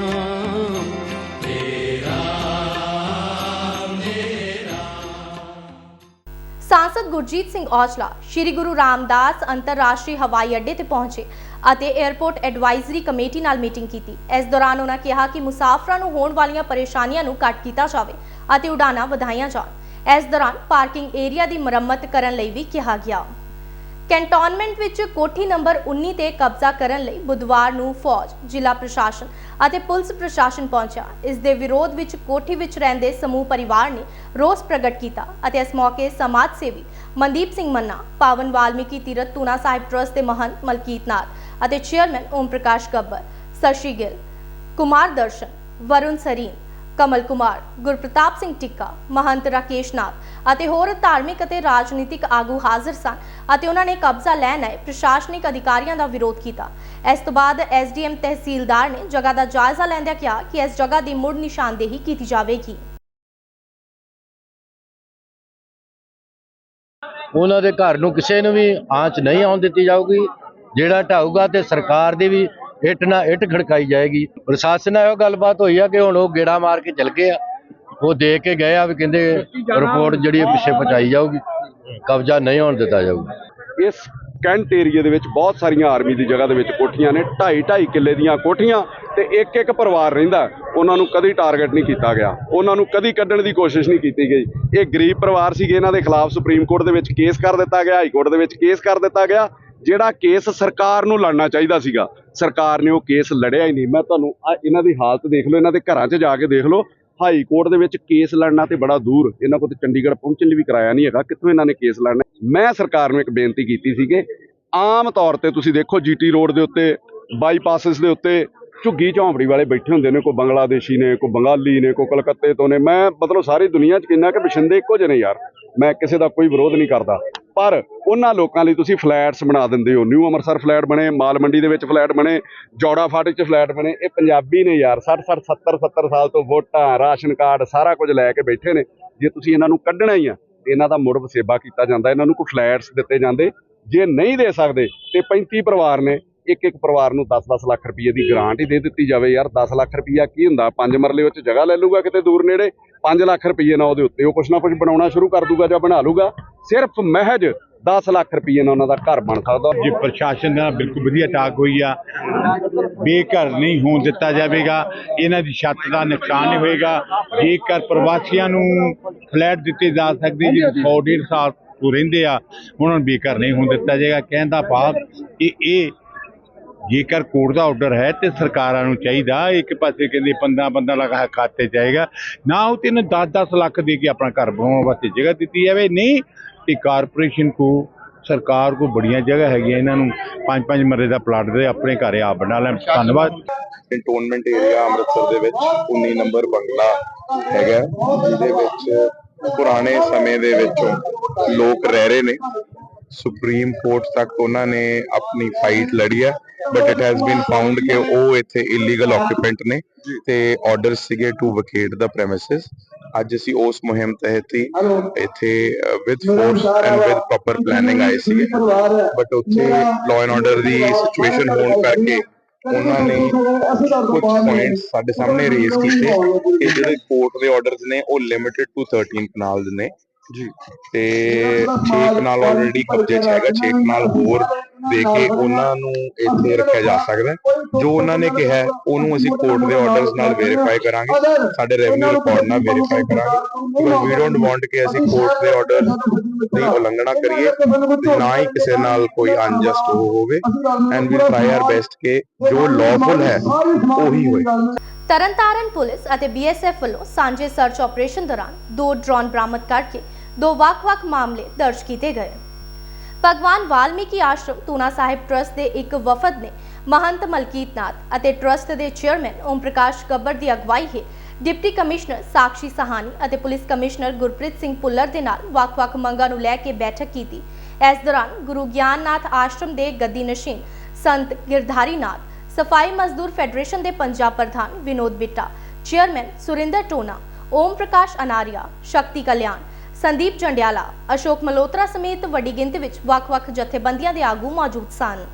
ਗੁਰਜੀਤ ਸਿੰਘ ਔਜਲਾ ਸ਼੍ਰੀ ਗੁਰੂ ਰਾਮਦਾਸ ਅੰਤਰਰਾਸ਼ਟਰੀ ਹਵਾਈ ਅੱਡੇ ਤੇ ਪਹੁੰਚੇ ਅਤੇ 에ਅਰਪੋਰਟ ਐਡਵਾਈਜ਼ਰੀ ਕਮੇਟੀ ਨਾਲ ਮੀਟਿੰਗ ਕੀਤੀ। ਇਸ ਦੌਰਾਨ ਉਹਨਾਂ ਕਿਹਾ ਕਿ ਮੁਸਾਫਰਾਂ ਨੂੰ ਹੋਣ ਵਾਲੀਆਂ ਪਰੇਸ਼ਾਨੀਆਂ ਨੂੰ ਘੱਟ ਕੀਤਾ ਜਾਵੇ ਅਤੇ ਉਡਾਨਾਂ ਵਧਾਈਆਂ ਜਾਣ। ਇਸ ਦੌਰਾਨ ਪਾਰਕਿੰਗ ਏਰੀਆ ਦੀ ਮੁਰੰਮਤ ਕਰਨ ਲਈ ਵੀ ਕਿਹਾ ਗਿਆ। ਕੈਂਟੋਨਮੈਂਟ ਵਿੱਚ ਕੋਠੀ ਨੰਬਰ 19 ਤੇ ਕਬਜ਼ਾ ਕਰਨ ਲਈ ਬੁੱਧਵਾਰ ਨੂੰ ਫੌਜ, ਜ਼ਿਲ੍ਹਾ ਪ੍ਰਸ਼ਾਸਨ ਅਤੇ ਪੁਲਿਸ ਪ੍ਰਸ਼ਾਸਨ ਪਹੁੰਚਿਆ। ਇਸ ਦੇ ਵਿਰੋਧ ਵਿੱਚ ਕੋਠੀ ਵਿੱਚ ਰਹਿੰਦੇ ਸਮੂਹ ਪਰਿਵਾਰ ਨੇ ਰੋਸ ਪ੍ਰਗਟ ਕੀਤਾ ਅਤੇ ਇਸ ਮੌਕੇ ਸਮਾਜ ਸੇਵੀ ਮਨਦੀਪ ਸਿੰਘ ਮੰਨਾ, ਪਾਵਨ ਵਾਲਮੀਕੀ ਤੀਰਥ ਤੂਨਾ ਸਾਹਿਬ ਟਰਸਟ ਦੇ ਮਹੰਤ ਮਲਕੀਤ ਨਾਥ ਅਤੇ ਚੇਅਰਮੈਨ ਓਮ ਪ੍ਰਕਾਸ਼ ਗੱਬਰ ਸਸ਼ੀ ਗਿੱਲ, ਕੁਮਾਰ ਦਰਸ਼ਨ, ਵਰੁਣ ਸਰੀਨ ਕਮਲ ਕੁਮਾਰ, ਗੁਰਪ੍ਰਤਾਪ ਸਿੰਘ ਟਿੱਕਾ, ਮਹੰਤ ਰਾਕੇਸ਼ ਨਾਥ ਅਤੇ ਹੋਰ ਧਾਰਮਿਕ ਅਤੇ ਰਾਜਨੀਤਿਕ ਆਗੂ ਹਾਜ਼ਰ ਸਨ ਅਤੇ ਉਹਨਾਂ ਨੇ ਕਬਜ਼ਾ ਲੈਣ ਆਏ ਪ੍ਰਸ਼ਾਸਨਿਕ ਅਧਿਕਾਰੀਆਂ ਦਾ ਵਿਰੋਧ ਕੀਤਾ। ਇਸ ਤੋਂ ਬਾਅਦ ਐਸਡੀਐਮ ਤਹਿਸੀਲਦਾਰ ਨੇ ਜਗ੍ਹਾ ਦਾ ਜਾਇਜ਼ਾ ਲੈਂਦਿਆਂ ਕਿਹਾ ਕਿ ਇਸ ਜਗ੍ਹਾ ਦੀ ਮੁੜ ਨਿਸ਼ਾਨਦੇਹੀ ਕੀਤੀ ਜਾਵੇਗੀ। ਉਹਨਾਂ ਦੇ ਘਰ ਨੂੰ ਕਿਸੇ ਨੂੰ ਵੀ ਆਂਚ ਨਹੀਂ ਆਉਣ ਦਿੱਤੀ ਜਾਊਗੀ। ਜਿਹੜਾ ਢਾਊਗਾ ਤੇ ਸਰਕਾਰ ਦੀ ਵੀ ਇੱਟ ਨਾਲ ਇੱਟ ਖੜਕਾਈ ਜਾਏਗੀ। ਪ੍ਰਸ਼ਾਸਨ ਨਾਲ ਇਹ ਗੱਲਬਾਤ ਹੋਈ ਆ ਕਿ ਹੁਣ ਉਹ ਗੇੜਾ ਮਾਰ ਕੇ ਚਲ ਗਏ ਆ। ਉਹ ਦੇ ਕੇ ਗਏ ਆ ਵੀ ਕਹਿੰਦੇ ਰਿਪੋਰਟ ਜਿਹੜੀ ਪਿੱਛੇ ਪਹੁੰਚਾਈ ਜਾਊਗੀ। ਕਬਜ਼ਾ ਨਹੀਂ ਹੋਣ ਦਿੱਤਾ ਜਾਊਗਾ। ਇਸ ਕੈਂਟ ਏਰੀਏ ਦੇ ਵਿੱਚ ਬਹੁਤ ਸਾਰੀਆਂ ਆਰਮੀ ਦੀ ਜਗ੍ਹਾ ਦੇ ਵਿੱਚ ਕੋਠੀਆਂ ਨੇ। 2.5 2.5 ਕਿੱਲੇ ਦੀਆਂ ਕੋਠੀਆਂ ਤੇ ਇੱਕ ਇੱਕ ਪਰਿਵਾਰ ਰਹਿੰਦਾ। ਉਹਨਾਂ ਨੂੰ ਕਦੀ ਟਾਰਗੇਟ ਨਹੀਂ ਕੀਤਾ ਗਿਆ। ਉਹਨਾਂ ਨੂੰ ਕਦੀ ਕੱਢਣ ਦੀ ਕੋਸ਼ਿਸ਼ ਨਹੀਂ ਕੀਤੀ ਗਈ। ਇਹ ਗਰੀਬ ਪਰਿਵਾਰ ਸੀਗੇ। ਇਹਨਾਂ ਦੇ ਖਿਲਾਫ ਸੁਪਰੀਮ ਕੋਰਟ ਦੇ ਵਿੱਚ ਕੇਸ ਕਰ ਦਿੱਤਾ ਗਿਆ। ਹਾਈ ਕੋਰਟ ਦੇ ਵਿੱਚ ਕੇਸ ਕਰ ਦਿੱਤਾ ਗਿਆ। ਜਿਹੜਾ ਕੇਸ ਸਰਕਾਰ ਨੂੰ ਲੜਨਾ ਚਾਹੀਦਾ ਸੀਗਾ। ਸਰਕਾਰ ਨੇ ਉਹ ਕੇਸ ਲੜਿਆ ਹੀ ਨਹੀਂ। ਮੈਂ ਤੁਹਾਨੂੰ ਆ ਇਹਨਾਂ ਦੀ ਹਾਲਤ ਦੇਖ ਲਓ, ਇਹਨਾਂ ਦੇ ਘਰਾਂ 'ਚ ਜਾ ਕੇ ਦੇਖ ਲਓ। ਹਾਈ ਕੋਰਟ ਦੇ ਵਿੱਚ ਕੇਸ ਲੜਨਾ ਤੇ ਬੜਾ ਦੂਰ। ਇਹਨਾਂ ਕੋਲ ਤੇ ਚੰਡੀਗੜ੍ਹ ਪਹੁੰਚਣ ਲਈ ਵੀ ਕਰਾਇਆ ਨਹੀਂ ਹੈਗਾ। ਕਿੱਥੋਂ ਇਹਨਾਂ ਨੇ ਕੇਸ ਲੜਨਾ? ਮੈਂ ਸਰਕਾਰ ਨੂੰ ਇੱਕ ਬੇਨਤੀ ਕੀਤੀ ਸੀ ਆਮ ਤੌਰ ਤੇ ਤੁਸੀਂ ਦੇਖੋ, ਜੀਟੀ ਰੋਡ ਦੇ ਉੱਤੇ, ਬਾਈਪਾਸਸ ਦੇ ਉੱਤੇ ਝੁੱਗੀ ਝੌਂਪੜੀ ਵਾਲੇ ਬੈਠੇ ਹੁੰਦੇ ਨੇ। ਕੋਈ ਬੰਗਲਾਦੇਸ਼ੀ ਨੇ, ਕੋਈ ਬੰਗਾਲੀ ਨੇ, ਕੋਈ ਕਲਕੱਤੇ ਤੋਂ ਨੇ। ਮੈਂ ਮਤਲਬ ਸਾਰੀ ਦੁਨੀਆ 'ਚ ਕਿੰਨਾ ਕਿ ਬਸ਼ਿੰਦੇ ਇੱਕੋ ਜਿਹੇ ਨੇ ਯਾਰ। ਮੈਂ ਕਿਸੇ ਦਾ ਕੋਈ ਵਿਰੋਧ ਨਹੀਂ ਕਰਦਾ। ਪਰ ਉਹਨਾਂ ਲੋਕਾਂ ਲਈ ਤੁਸੀਂ ਫਲੈਟਸ ਬਣਾ ਦਿੰਦੇ ਹੋ। ਨਿਊ ਅੰਮ੍ਰਿਤਸਰ ਫਲੈਟ ਬਣੇ, ਮਾਲ ਮੰਡੀ ਦੇ ਵਿੱਚ ਫਲੈਟ ਬਣੇ, ਜੌੜਾ ਫਾਟਕ 'ਚ ਫਲੈਟ ਬਣੇ। ਇਹ ਪੰਜਾਬੀ ਨੇ ਯਾਰ 60 60 70 70 ਸਾਲ ਤੋਂ ਵੋਟਾਂ, ਰਾਸ਼ਨ ਕਾਰਡ, ਸਾਰਾ ਕੁਝ ਲੈ ਕੇ ਬੈਠੇ ਨੇ। ਜੇ ਤੁਸੀਂ ਇਹਨਾਂ ਨੂੰ ਕੱਢਣਾ ਹੀ ਆ ਇਹਨਾਂ ਦਾ ਮੁੜ ਵਸੇਬਾ ਕੀਤਾ ਜਾਂਦਾ। ਇਹਨਾਂ ਨੂੰ ਕੋਈ ਫਲੈਟਸ ਦਿੱਤੇ ਜਾਂਦੇ, ਜੇ ਨਹੀਂ ਦੇ ਸਕਦੇ, ਤੇ 35 ਪਰਿਵਾਰ ਨੇ, ਇੱਕ ਇੱਕ ਪਰਿਵਾਰ ਨੂੰ 10-10 ਲੱਖ ਰੁਪਏ ਦੀ ਗ੍ਰਾਂਟ ਹੀ ਦੇ ਦਿੱਤੀ ਜਾਵੇ। ਯਾਰ 10 ਲੱਖ ਰੁਪਈਆ ਕੀ ਹੁੰਦਾ? ਪੰਜ ਮਰਲੇ ਵਿੱਚ ਜਗ੍ਹਾ ਲੈ ਲੂਗਾ ਕਿਤੇ ਦੂਰ ਨੇੜੇ? 5 ਲੱਖ ਰੁਪਏ ਨਾਲ ਉਹਦੇ ਉੱਤੇ ਉਹ ਕੁਛ ਨਾ ਕੁਛ ਬਣਾਉਣਾ ਸ਼ੁਰੂ ਕਰ ਦੂਗਾ ਜਾਂ ਬਣਾ ਲੂਗਾ ਸਿਰਫ ਮਹਿਜ 10 ਲੱਖ ਰੁਪਏ ਨਾਲ ਉਹਨਾਂ ਦਾ ਘਰ ਬਣ ਸਕਦਾ। ਜੇ ਪ੍ਰਸ਼ਾਸਨ ਦਾ ਬਿਲਕੁਲ ਵਧੀਆ ਟਾਕ ਹੋਈ ਆ। ਬੇਘਰ ਨਹੀਂ ਹੋਣ ਦਿੱਤਾ ਜਾਵੇਗਾ ਇਹਨਾਂ ਦੀ ਛੱਤ ਦਾ ਨੁਕਸਾਨ ਨਹੀਂ ਹੋਏਗਾ। ਜੇਕਰ ਪ੍ਰਵਾਸੀਆਂ ਨੂੰ ਫਲੈਟ ਦਿੱਤੇ ਜਾ ਸਕਦੇ ਜਿਹੜੇ 100 150 ਸਾਲ ਤੋਂ ਰਹਿੰਦੇ ਆ ਉਹਨਾਂ ਨੂੰ ਬੇਘਰ ਨਹੀਂ ਹੋਣ ਦਿੱਤਾ ਜਾਏਗਾ। ਕਹਿਣ ਦਾ ਭਾਵ ਕਿ ਇਹ ਜੇਕਰ ਕੋਰਟ ਦਾ ਆਰਡਰ ਹੈ ਤੇ ਸਰਕਾਰਾਂ ਨੂੰ ਚਾਹੀਦਾ, ਇੱਕ ਪਾਸੇ ਕਹਿੰਦੇ 15 15 ਲੱਖ ਖਾਤੇ ਚਾਹੀਗਾ ਨਾ ਉਹ ਤੈਨੂੰ 10 10 ਲੱਖ ਦੇ ਕੇ ਆਪਣਾ ਘਰ ਬਣਾਉਣ ਵਾਸਤੇ ਜਗ੍ਹਾ ਦਿੱਤੀ ਜਾਵੇ, ਨਹੀਂ, ਤੇ ਕਾਰਪੋਰੇਸ਼ਨ ਕੋ, ਸਰਕਾਰ ਕੋ ਬੜੀਆਂ ਜਗ੍ਹਾ ਹੈਗੀਆਂ ਇਹਨਾਂ ਨੂੰ, ਪੰਜ ਪੰਜ ਮਰਲੇ ਦਾ ਪਲਾਟ ਦੇ ਆਪਣੇ ਘਰ ਆਪ ਬਣਾ ਲੈਣ। ਧੰਨਵਾਦ। ਕੰਟੋਨਮੈਂਟ ਏਰੀਆ ਅੰਮ੍ਰਿਤਸਰ ਦੇ ਵਿੱਚ 19 ਨੰਬਰ ਬੰਗਲਾ ਹੈਗਾ, ਜਿਹਦੇ ਵਿੱਚ ਪੁਰਾਣੇ ਸਮੇਂ ਦੇ ਵਿੱਚੋਂ ਲੋਕ ਰਹਿ ਰਹੇ ਨੇ। ਸੁਪਰੀਮ ਕੋਰਟ ਤੱਕ ਉਹਨਾਂ ਨੇ ਆਪਣੀ ਫਾਈਟ ਲੜੀ ਹੈ but it has been found ਕਿ ਉਹ ਇੱਥੇ ਇਲੀਗਲ ਆਕੂਪੈਂਟ ਨੇ ਤੇ ਆਰਡਰ ਸੀਗੇ ਟੂ ਵਕੇਟ ਦਾ ਪ੍ਰੈਮਿਸਿਸ ਅੱਜ ਅਸੀਂ ਉਸ ਮੁਹਿੰਮ ਤਹਿਤ ਹੀ ਇੱਥੇ with force and with proper planning ਆਏ ਸੀਗੇ। ਬਟ ਉੱਥੇ ਲਾਅ ਐਂਡ ਆਰਡਰ ਦੀ ਸਿਚੁਏਸ਼ਨ ਹੋਣ ਕਰਕੇ ਉਹਨਾਂ ਨੇ ਕੁਝ ਪੁਆਇੰਟਸ ਸਾਡੇ ਸਾਹਮਣੇ ਰੇਜ਼ ਕੀਤੇ ਕਿ ਜਿਹੜੇ ਕੋਰਟ ਦੇ ਆਰਡਰਸ ਨੇ ਉਹ ਲਿਮਿਟਡ ਟੂ 13 ਕਨਾਲ ਨੇ। ਜੀ। ਤੇ 6 ਕਨਾਲ ਆਲਰੇਡੀ ਕਬਜ਼ੇ 'ਚ ਹੈਗਾ 6 ਕਨਾਲ ਹੋਰ ਦੇ ਕੇ ਉਹਨਾਂ ਨੂੰ ਇੱਥੇ ਰੱਖਿਆ ਜਾ ਸਕਦਾ। ਜੋ ਉਹਨਾਂ ਨੇ ਕਿਹਾ ਉਹਨੂੰ ਅਸੀਂ ਕੋਰਟ ਦੇ ਆਰਡਰਸ ਨਾਲ ਵੈਰੀਫਾਈ ਕਰਾਂਗੇ। ਸਾਡੇ ਰੈਵਨਿਊ ਰਿਕਾਰਡ ਨਾਲ ਵੈਰੀਫਾਈ ਕਰਾਂਗੇ। ਬਿਕਾਜ਼ ਵੀ ਡੋਨਟ ਵਾਂਟ ਕਿ ਅਸੀਂ ਕੋਰਟ ਦੇ ਆਰਡਰ ਦੀ ਉਲੰਘਣਾ ਕਰੀਏ ਨਾ ਹੀ ਕਿਸੇ ਨਾਲ ਕੋਈ ਅਨਜਸਟ ਹੋਵੇ। And we try our best ਕਿ ਜੋ ਲਾਫੁਲ ਹੈ ਉਹੀ ਹੋਏ। ਤਰਨਤਾਰਨ ਪੁਲਿਸ ਅਤੇ ਬੀਐਸਐਫ ਵੱਲੋਂ ਸਾਂਝੇ ਸਰਚ ਆਪਰੇਸ਼ਨ ਦੌਰਾਨ ਦੋ ਡਰੋਨ ਬਰਾਮਦ ਕਰਕੇ ਦੋ ਵੱਖ-ਵੱਖ ਮਾਮਲੇ ਦਰਜ ਕੀਤੇ ਗਏ। ਭਗਵਾਨ ਵਾਲਮੀਕੀ ਆਸ਼ਰਮ ਤੂਨਾ ਸਾਹਿਬ ਟਰਸਟ ਦੇ ਇੱਕ ਵਫਦ ਨੇ ਮਹੰਤ ਮਲਕੀਤ ਨਾਥ ਅਤੇ ਟਰਸਟ ਦੇ ਚੇਅਰਮੈਨ ਓਮ ਪ੍ਰਕਾਸ਼ ਗੱਬਰ ਦੀ ਅਗਵਾਈ ਹੇਠ ਡਿਪਟੀ ਕਮਿਸ਼ਨਰ ਸਾਕਸ਼ੀ ਸਹਾਨੀ ਅਤੇ ਪੁਲਿਸ ਕਮਿਸ਼ਨਰ ਗੁਰਪ੍ਰੀਤ ਸਿੰਘ ਪੁੱਲਰ ਦੇ ਨਾਲ ਵੱਖ-ਵੱਖ ਮੰਗਾਂ ਨੂੰ ਲੈ ਕੇ ਬੈਠਕ ਕੀਤੀ। ਇਸ ਦੌਰਾਨ ਗੁਰੂ ਗਿਆਨਨਾਥ ਆਸ਼ਰਮ ਦੇ ਗੱਦੀ ਨਸ਼ੀਨ ਸੰਤ ਗਿਰਧਾਰੀ ਨਾਥ ਸਫ਼ਾਈ ਮਜ਼ਦੂਰ ਫੈਡਰੇਸ਼ਨ ਦੇ ਪੰਜਾਬ ਪ੍ਰਧਾਨ ਵਿਨੋਦ ਬਿੱਟਾ, ਚੇਅਰਮੈਨ ਸੁਰਿੰਦਰ ਟੋਨਾ, ਓਮ ਪ੍ਰਕਾਸ਼ ਅਨਾਰੀਆ, ਸ਼ਕਤੀ ਕਲਿਆਣ, ਸੰਦੀਪ ਜੰਡਿਆਲਾ ਅਸ਼ੋਕ ਮਲੋਤਰਾ ਸਮੇਤ ਵੱਡੀ ਗਿਣਤੀ ਵਿੱਚ ਵੱਖ-ਵੱਖ ਜਥੇਬੰਦੀਆਂ ਦੇ ਆਗੂ ਮੌਜੂਦ ਸਨ।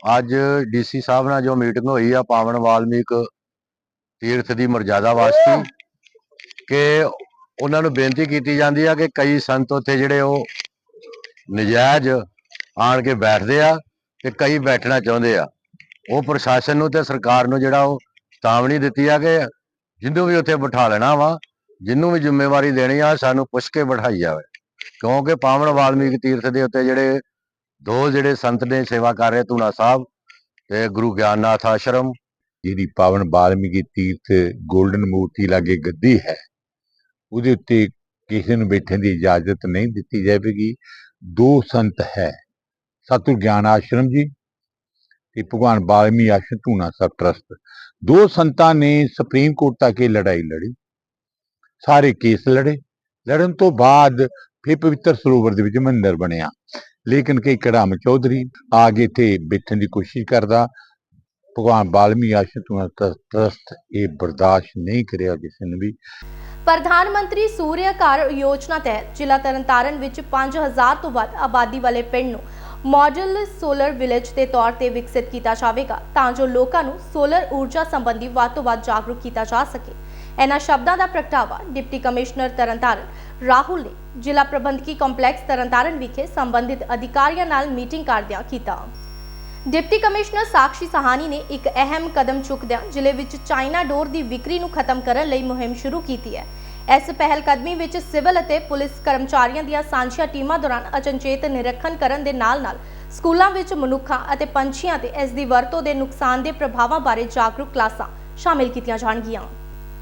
ਅੱਜ ਡੀਸੀ ਸਾਹਿਬ ਨਾਲ ਜੋ ਮੀਟਿੰਗ ਹੋਈ ਆ, ਪਾਵਨ ਵਾਲਮੀਕ ਤੀਰਥ ਦੀ ਮਰਜ਼ਾਦਾ ਵਾਸਤੇ ਕਿ ਉਹਨਾਂ ਨੂੰ ਬੇਨਤੀ ਕੀਤੀ ਜਾਂਦੀ ਆ ਕਿ ਕਈ ਸੰਤ ਉੱਥੇ ਜਿਹੜੇ ਉਹ ਨਜਾਇਜ਼ ਆਣ ਕੇ ਬੈਠਦੇ ਆ ਤੇ ਕਈ ਬੈਠਣਾ ਚਾਹੁੰਦੇ ਆ। ਉਹ ਪ੍ਰਸ਼ਾਸਨ ਨੂੰ ਤੇ ਸਰਕਾਰ ਨੂੰ ਜਿਹੜਾ ਉਹ ਤਾਵਣੀ ਦਿੱਤੀ ਆ ਕਿ ਜਿਹਨੂੰ ਵੀ ਉੱਥੇ ਬਿਠਾ ਲੈਣਾ ਵਾ ਜਿਹਨੂੰ ਵੀ ਜ਼ਿੰਮੇਵਾਰੀ ਦੇਣੀ ਆ, ਸਾਨੂੰ ਪੁੱਛ ਕੇ ਬਿਠਾਈ ਜਾਵੇ। ਕਿਉਂਕਿ ਪਾਵਨ ਵਾਲਮੀਕ ਤੀਰਥ ਦੇ ਉੱਤੇ ਜਿਹੜੇ ਦੋ ਜਿਹੜੇ ਸੰਤ ਨੇ ਸੇਵਾ ਕਰ ਰਹੇ, ਧੂਣਾ ਸਾਹਿਬ ਤੇ ਗੁਰੂ ਗਿਆਨਨਾਥ ਆਸ਼ਰਮ, ਜਿਹਦੀ ਪਾਵਨ ਵਾਲਮੀਕੀ ਤੀਰਥ 골ਡਨ ਮੂਰਤੀ ਲਾਗੇ ਗੱਦੀ ਹੈ, ਉਹਦੇ ਉੱਤੇ ਕਿਸੇ ਨੂੰ ਬੈਠਣ ਦੀ ਇਜਾਜ਼ਤ ਨਹੀਂ ਦਿੱਤੀ ਜਾਵੇਗੀ। ਦੋ ਸੰਤ ਹੈ ਸਤਿਗੁਰ ਗਿਆਨ ਆਸ਼ਰਮ ਜੀ ਤੇ ਭਗਵਾਨ ਬਾਲਮੀ ਆਸ਼ਰਮ ਧੂਣਾ ਸਾਹਿਬ ਟਰਸਟ ਦੋ ਸੰਤਾਂ ਨੇ ਸੁਪਰੀਮ ਕੋਰਟ ਤੱਕ ਇਹ ਲੜਾਈ ਲੜੀ। ਸਾਰੇ ਕੇਸ ਲੜੇ। ਲੜਨ ਤੋਂ ਬਾਅਦ ਫਿਰ ਪਵਿੱਤਰ ਸਰੋਵਰ ਦੇ ਵਿੱਚ ਮੰਦਿਰ ਬਣਿਆ। ਲੇਕਿਨ ਕਈ ਕੜਾਮ ਚੌਧਰੀ ਆ ਕੇ ਇੱਥੇ ਬੈਠਣ ਦੀ ਕੋਸ਼ਿਸ਼ ਕਰਦਾ। ਭਗਵਾਨ ਬਾਲਮੀ ਆਸ਼ਰਮ ਧੂਣਾ ਟਰਸਟ ਇਹ ਬਰਦਾਸ਼ਤ ਨਹੀਂ ਕਰਿਆ ਕਿਸੇ ਨੇ ਵੀ। ਪ੍ਰਧਾਨ ਮੰਤਰੀ ਸੂਰਿਆ ਘਰ ਯੋਜਨਾ ਤਹਿਤ ਜ਼ਿਲ੍ਹਾ ਤਰਨਤਾਰਨ ਵਿੱਚ 5000 ਤੋਂ ਵੱਧ ਆਬਾਦੀ ਵਾਲੇ ਪਿੰਡ ਨੂੰ ਮਾਡਲ ਸੋਲਰ ਵਿਲੇਜ ਦੇ ਤੌਰ ਤੇ ਵਿਕਸਿਤ ਕੀਤਾ ਜਾਵੇਗਾ ਤਾਂ ਜੋ ਲੋਕਾਂ ਨੂੰ ਸੋਲਰ ਊਰਜਾ ਸੰਬੰਧੀ ਵੱਧ ਤੋਂ ਵੱਧ ਜਾਗਰੂਕ ਕੀਤਾ ਜਾ ਸਕੇ। ਇਹਨਾਂ ਸ਼ਬਦਾਂ ਦਾ ਪ੍ਰਗਟਾਵਾ ਡਿਪਟੀ ਕਮਿਸ਼ਨਰ ਤਰਨਤਾਰਨ ਰਾਹੁਲ ਨੇ ਜ਼ਿਲ੍ਹਾ ਪ੍ਰਬੰਧਕੀ ਕੰਪਲੈਕਸ ਤਰਨਤਾਰਨ ਵਿਖੇ ਸੰਬੰਧਿਤ ਅਧਿਕਾਰੀਆਂ ਨਾਲ ਮੀਟਿੰਗ ਕਰਦਿਆਂ ਕੀਤਾ। ਡਿਪਟੀ ਕਮਿਸ਼ਨਰ ਸਾਕਸ਼ੀ ਸਹਾਨੀ ਨੇ ਇੱਕ ਅਹਿਮ ਕਦਮ ਚੁੱਕਦਿਆਂ ਜ਼ਿਲ੍ਹੇ ਵਿੱਚ ਚਾਈਨਾ ਡੋਰ ਦੀ ਵਿਕਰੀ ਨੂੰ ਖਤਮ ਕਰਨ ਲਈ ਮੁਹਿੰਮ ਸ਼ੁਰੂ ਕੀਤੀ ਹੈ। ਇਸ ਪਹਿਲ ਕਦਮੀ ਵਿੱਚ ਸਿਵਲ ਅਤੇ ਪੁਲਿਸ ਕਰਮਚਾਰੀਆਂ ਦੀਆਂ ਸਾਂਝੀਆਂ ਟੀਮਾਂ ਦੌਰਾਨ ਅਚਨਚੇਤ ਨਿਰੀਖਣ ਕਰਨ ਦੇ ਨਾਲ-ਨਾਲ ਸਕੂਲਾਂ ਵਿੱਚ ਮਨੁੱਖਾਂ ਅਤੇ ਪੰਛੀਆਂ ਤੇ ਇਸ ਦੀ ਵਰਤੋਂ ਦੇ ਨੁਕਸਾਨ ਦੇ ਪ੍ਰਭਾਵਾਂ ਬਾਰੇ ਜਾਗਰੂਕ ਕਲਾਸਾਂ ਸ਼ਾਮਿਲ ਕੀਤੀਆਂ ਜਾਣਗੀਆਂ।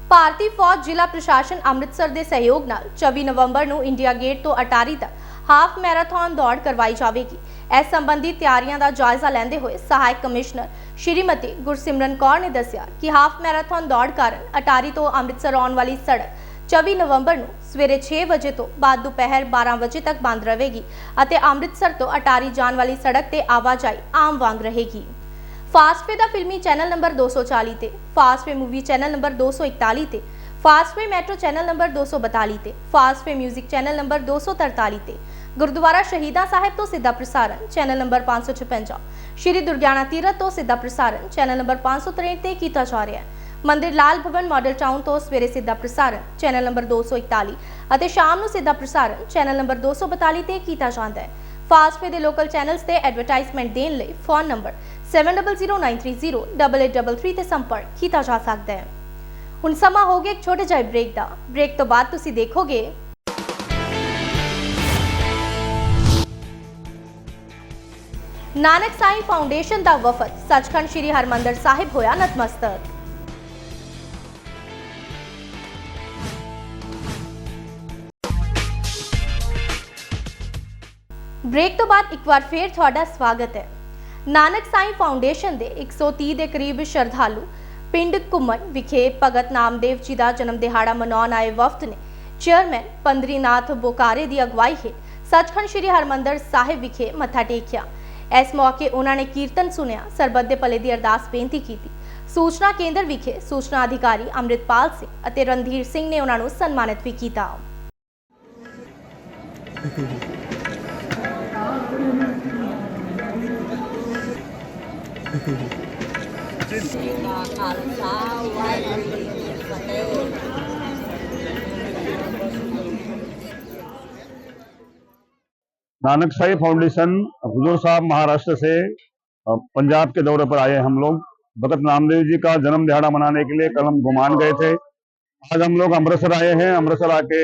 ਭਾਰਤੀ ਫੌਜ ਜ਼ਿਲ੍ਹਾ ਪ੍ਰਸ਼ਾਸਨ ਅੰਮ੍ਰਿਤਸਰ ਦੇ ਸਹਿਯੋਗ ਨਾਲ 24 ਨਵੰਬਰ ਨੂੰ ਇੰਡੀਆ ਗੇਟ ਤੋਂ ਅਟਾਰੀ ਤੱਕ ਹਾਫ ਮੈਰਾਥਨ ਦੌੜ ਕਰਵਾਈ ਜਾਵੇਗੀ। ਇਸ ਸੰਬੰਧੀ ਤਿਆਰੀਆਂ ਦਾ ਜਾਇਜ਼ਾ ਲੈਂਦੇ ਹੋਏ ਸਹਾਇਕ ਕਮਿਸ਼ਨਰ ਸ਼੍ਰੀਮਤੀ ਗੁਰਸਿਮਰਨ ਕੌਰ ਨੇ ਦੱਸਿਆ ਕਿ ਹਾਫ ਮੈਰਾਥਨ ਦੌੜ ਕਾਰਨ ਅਟਾਰੀ ਤੋਂ ਅੰਮ੍ਰਿਤਸਰ ਆਉਣ ਵਾਲੀ ਸੜਕ 24 ਨਵੰਬਰ ਨੂੰ ਸਵੇਰੇ 6 ਵਜੇ ਤੋਂ ਬਾਅਦ ਦੁਪਹਿਰ 12 ਵਜੇ ਤੱਕ ਬੰਦ ਰਹੇਗੀ ਅਤੇ ਅੰਮ੍ਰਿਤਸਰ ਤੋਂ ਅਟਾਰੀ ਜਾਣ ਵਾਲੀ ਸੜਕ ਤੇ ਆਵਾਜਾਈ ਆਮ ਵਾਂਗ ਰਹੇਗੀ ਫਾਸਟਵੇ ਦਾ ਫਿਲਮੀ ਚੈਨਲ ਨੰਬਰ 240 ਤੇ ਫਾਸਟਵੇ ਮੂਵੀ ਚੈਨਲ ਨੰਬਰ 241 ਤੇ ਫਾਸਟਵੇ ਮੈਟਰੋ ਚੈਨਲ ਨੰਬਰ 242 ਤੇ ਫਾਸਟਵੇ 뮤직 ਚੈਨਲ ਨੰਬਰ 243 ਤੇ ਗੁਰਦੁਆਰਾ ਸ਼ਹੀਦਾਂ ਸਾਹਿਬ ਤੋਂ ਸਿੱਧਾ ਪ੍ਰਸਾਰਣ ਚੈਨਲ ਨੰਬਰ 556 ਸ਼੍ਰੀ ਦੁਰਗਿਆਨਾ ਤੀਰਥ ਤੋਂ ਸਿੱਧਾ ਪ੍ਰਸਾਰਣ ਚੈਨਲ ਨੰਬਰ 563 ਤੇ ਕੀਤਾ ਜਾ ਰਿਹਾ ਹੈ ਮੰਦਿਰ ਲਾਲ ਭਵਨ ਮਾਡਲ ਟਾਊਨ ਤੋਂ ਸਵੇਰੇ ਸਿੱਧਾ ਪ੍ਰਸਾਰਣ, ਚੈਨਲ ਨੰਬਰ 241 ਅਤੇ ਸ਼ਾਮ ਨੂੰ ਸਿੱਧਾ ਪ੍ਰਸਾਰਣ, ਚੈਨਲ ਨੰਬਰ 242 ਤੇ ਕੀਤਾ ਜਾਂਦਾ ਹੈ। ਫਾਸਟਵੇ ਦੇ ਲੋਕਲ ਚੈਨਲਸ ਤੇ ਐਡਵਰਟਾਈਜ਼ਮੈਂਟ ਦੇਣ ਲਈ ਫੋਨ ਨੰਬਰ 7009308833 ਤੇ ਸੰਪਰਕ ਕੀਤਾ ਜਾ ਸਕਦਾ ਹੈ। ਹੁਣ ਸਮਾਂ ਹੋ ਗਿਆ ਇੱਕ ਛੋਟੇ ਜਿਹੇ ਬ੍ਰੇਕ ਦਾ। ਬ੍ਰੇਕ ਤੋਂ ਬਾਅਦ ਤੁਸੀਂ ਦੇਖੋਗੇ ਨਾਨਕ ਸਾਈਂ ਫਾਊਂਡੇਸ਼ਨ ਦਾ ਵਫਦ। ਸੱਚਖੰਡ ਸ੍ਰੀ ਹਰਮੰਦਰ ਸਾਹਿਬ ਹੋਇਆ ਨਤਮਸਤਕ। ਬ੍ਰੇਕ ਤੋਂ ਬਾਅਦ ਇੱਕ ਵਾਰ ਫੇਰ ਤੁਹਾਡਾ ਸਵਾਗਤ ਹੈ। ਨਾਨਕ ਸਾਈਂ ਫਾਊਂਡੇਸ਼ਨ ਦੇ 130 ਦੇ ਕਰੀਬ ਸ਼ਰਧਾਲੂ ਪਿੰਡ ਘੁੰਮਣ ਵਿਖੇ ਭਗਤ ਨਾਮਦੇਵ ਜੀ ਦਾ ਜਨਮ ਦਿਹਾੜਾ ਮਨਾਉਣ ਆਏ ਵਫਦ ਨੇ। ਚੇਅਰਮੈਨ ਪੰਦਰੀਨਾਥ ਬੋਕਾਰੇ ਦੀ ਅਗਵਾਈ ਹੇਠ ਸੱਚਖੰਡ ਸ੍ਰੀ ਹਰਮੰਦਰ ਸਾਹਿਬ ਵਿਖੇ ਮੱਥਾ ਟੇਕਿਆ। ਇਸ ਮੌਕੇ ਉਹਨਾਂ ਨੇ ਕੀਰਤਨ ਸੁਨਿਆ, ਸਰਬੱਤ ਦੇ ਭਲੇ ਦੀ ਅਰਦਾਸ ਬੇਨਤੀ ਕੀਤੀ। ਸੂਚਨਾ ਕੇਂਦਰ ਵਿਖੇ ਸੂਚਨਾ ਅਧਿਕਾਰੀ ਅੰਮ੍ਰਿਤਪਾਲ ਸਿੰਘ ਅਤੇ ਰਣਧੀਰ ਸਿੰਘ ਨੇ ਉਹਨਾਂ ਨੂੰ ਸਨਮਾਨਿਤ ਵੀ ਕੀਤਾ। नानक साई फाउंडेशन, हजूर साहब महाराष्ट्र से पंजाब के दौरे पर आए हम लोग। भगत नामदेव जी का जन्म दिहाड़ा मनाने के लिए कल हम घुमान गए थे। आज हम लोग अमृतसर आए हैं। अमृतसर आके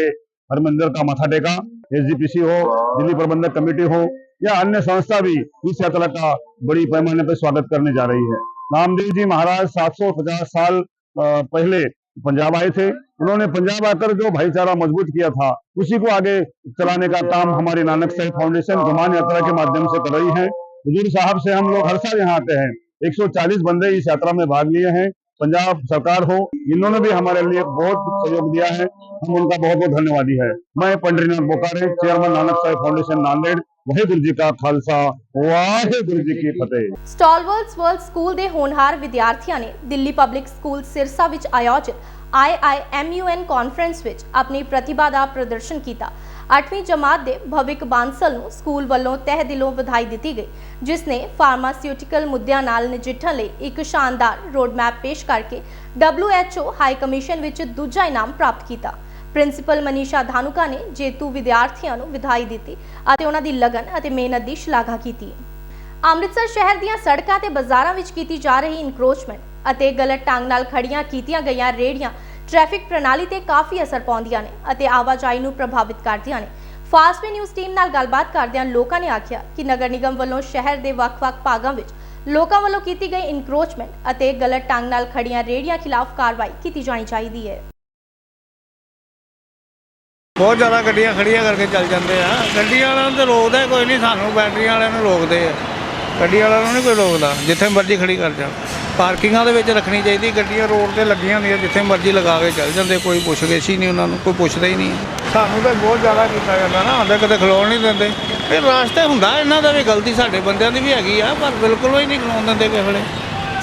हरमंदिर का माथा टेका। एसजीपीसी हो, दिल्ली प्रबंधक कमेटी हो, या अन्य संस्था भी इस यात्रा का बड़ी पैमाने पर स्वागत करने जा रही है। नामदेव जी महाराज 750 साल पहले पंजाब आए थे। उन्होंने पंजाब आकर जो भाईचारा मज़बूत किया था, उसी को आगे चलाने का काम हमारी नानक साहिब फाउंडेशन गुमान यात्रा के माध्यम से कर रही है। हजूर साहब से हम लोग हर साल यहाँ आते हैं। 140 बंदे इस यात्रा में भाग लिए हैं। पंजाब सरकार हो इन्होंने भी हमारे लिए बहुत सहयोग दिया है हम उनका बहुत बहुत धन्यवादी है मैं पंडरीनाथ बोकारे चेयरमैन नानक साहेब फाउंडेशन नांदेड़ वाहेगुरु जी का खालसा वाहेगुरु जी की फतेह ਸਟਾਲਵਰਡਸ ਵਰਲਡ ਸਕੂਲ ਦੇ ਹੋਣਹਾਰ ਵਿਦਿਆਰਥੀਆਂ ਨੇ ਦਿੱਲੀ ਪਬਲਿਕ ਸਕੂਲ ਸਿਰਸਾ ਵਿੱਚ ਆਯੋਜਿਤ IIMUN ਕਾਨਫਰੰਸ ਵਿੱਚ ਆਪਣੀ ਪ੍ਰਤਿਭਾ ਦਾ ਪ੍ਰਦਰਸ਼ਨ ਕੀਤਾ 8ਵੀਂ ਜਮਾਤ ਦੇ ਭਵਿਕ ਬਾਂਸਲ ਨੂੰ ਸਕੂਲ ਵੱਲੋਂ ਤਹਿ ਦਿਲੋਂ ਵਧਾਈ ਦਿੱਤੀ ਗਈ, ਜਿਸ ਨੇ ਫਾਰਮਾਸਿਊਟੀਕਲ ਮੁੱਦਿਆਂ ਨਾਲ ਨਜਿੱਠਣ ਲਈ ਇੱਕ ਸ਼ਾਨਦਾਰ ਰੋਡਮੈਪ ਪੇਸ਼ ਕਰਕੇ WHO ਹਾਈ ਕਮਿਸ਼ਨ ਵਿੱਚ ਦੂਜਾ ਇਨਾਮ ਪ੍ਰਾਪਤ ਕੀਤਾ। ਪ੍ਰਿੰਸੀਪਲ ਮਨੀਸ਼ਾ ਧਾਨੁਕਾ ਨੇ ਜੇਤੂ ਵਿਦਿਆਰਥੀਆਂ ਨੂੰ ਵਿਧਾਈ ਦਿੱਤੀ ਅਤੇ ਉਹਨਾਂ ਦੀ ਲਗਨ ਅਤੇ ਮਿਹਨਤ ਦੀ ਸ਼ਲਾਘਾ ਕੀਤੀ। ਅੰਮ੍ਰਿਤਸਰ ਸ਼ਹਿਰ ਦੀਆਂ ਸੜਕਾਂ ਤੇ ਬਾਜ਼ਾਰਾਂ ਵਿੱਚ ਕੀਤੀ ਜਾ ਰਹੀ ਇਨਕਰੋਚਮੈਂਟ ਅਤੇ ਗਲਤ ਢੰਗ ਨਾਲ ਖੜੀਆਂ ਕੀਤੀਆਂ ਗਈਆਂ ਰੇੜੀਆਂ ਟ੍ਰੈਫਿਕ ਪ੍ਰਣਾਲੀ ਤੇ ਕਾਫੀ ਅਸਰ ਪਾਉਂਦੀਆਂ ਨੇ ਅਤੇ ਆਵਾਜਾਈ ਨੂੰ ਪ੍ਰਭਾਵਿਤ ਕਰਦੀਆਂ ਨੇ। ਫਾਸਟਵੇ ਨਿਊਜ਼ ਟੀਮ ਨਾਲ ਗੱਲਬਾਤ ਕਰਦਿਆਂ ਲੋਕਾਂ ਨੇ ਆਖਿਆ ਕਿ ਨਗਰ ਨਿਗਮ ਵੱਲੋਂ ਸ਼ਹਿਰ ਦੇ ਵੱਖ-ਵੱਖ ਭਾਗਾਂ ਵਿੱਚ ਲੋਕਾਂ ਵੱਲੋਂ ਕੀਤੀ ਗਈ ਇਨਕਰੋਚਮੈਂਟ ਅਤੇ ਗਲਤ ਢੰਗ ਨਾਲ ਖੜੀਆਂ ਰੇੜੀਆਂ ਖਿਲਾਫ ਕਾਰਵਾਈ ਕੀਤੀ ਜਾਣੀ ਚਾਹੀਦੀ ਹੈ। ਬਹੁਤ ਜ਼ਿਆਦਾ ਗੱਡੀਆਂ ਖੜੀਆਂ ਕਰਕੇ ਚੱਲ ਜਾਂਦੇ ਆ। ਗੱਡੀਆਂ ਵਾਲਿਆਂ ਨੂੰ ਤਾਂ ਰੋਕਦਾ ਕੋਈ ਨਹੀਂ, ਸਾਨੂੰ ਬੈਟਰੀਆਂ ਵਾਲਿਆਂ ਨੂੰ ਰੋਕਦੇ ਆ। ਗੱਡੀ ਵਾਲਿਆਂ ਨੂੰ ਨਹੀਂ ਕੋਈ ਰੋਕਦਾ, ਜਿੱਥੇ ਮਰਜ਼ੀ ਖੜੀ ਕਰ ਜਾਣ। ਪਾਰਕਿੰਗਾਂ ਦੇ ਵਿੱਚ ਰੱਖਣੀ ਚਾਹੀਦੀ, ਗੱਡੀਆਂ ਰੋਡ ਤੇ ਲੱਗੀਆਂ ਹੁੰਦੀਆਂ, ਜਿੱਥੇ ਮਰਜ਼ੀ ਲਗਾ ਕੇ ਚੱਲ ਜਾਂਦੇ, ਕੋਈ ਪੁੱਛਗਿੱਛ ਹੀ ਨਹੀਂ ਉਹਨਾਂ ਨੂੰ, ਕੋਈ ਪੁੱਛਦਾ ਹੀ ਨਹੀਂ। ਸਾਨੂੰ ਤਾਂ ਬਹੁਤ ਜ਼ਿਆਦਾ ਕੀਤਾ ਜਾਂਦਾ ਨਾ ਹੁੰਦਾ ਕਦੇ ਖਲੋਣ ਨਹੀਂ ਦਿੰਦੇ। ਇਹ ਰਾਸਤੇ ਹੁੰਦਾ, ਇਹਨਾਂ ਦਾ ਵੀ ਗਲਤੀ ਸਾਡੇ ਬੰਦਿਆਂ ਦੀ ਵੀ ਹੈਗੀ ਆ, ਪਰ ਬਿਲਕੁਲ ਹੀ ਨਹੀਂ ਖਲੋਣ ਦਿੰਦੇ ਕਿਸੇ ਵੇਲੇ।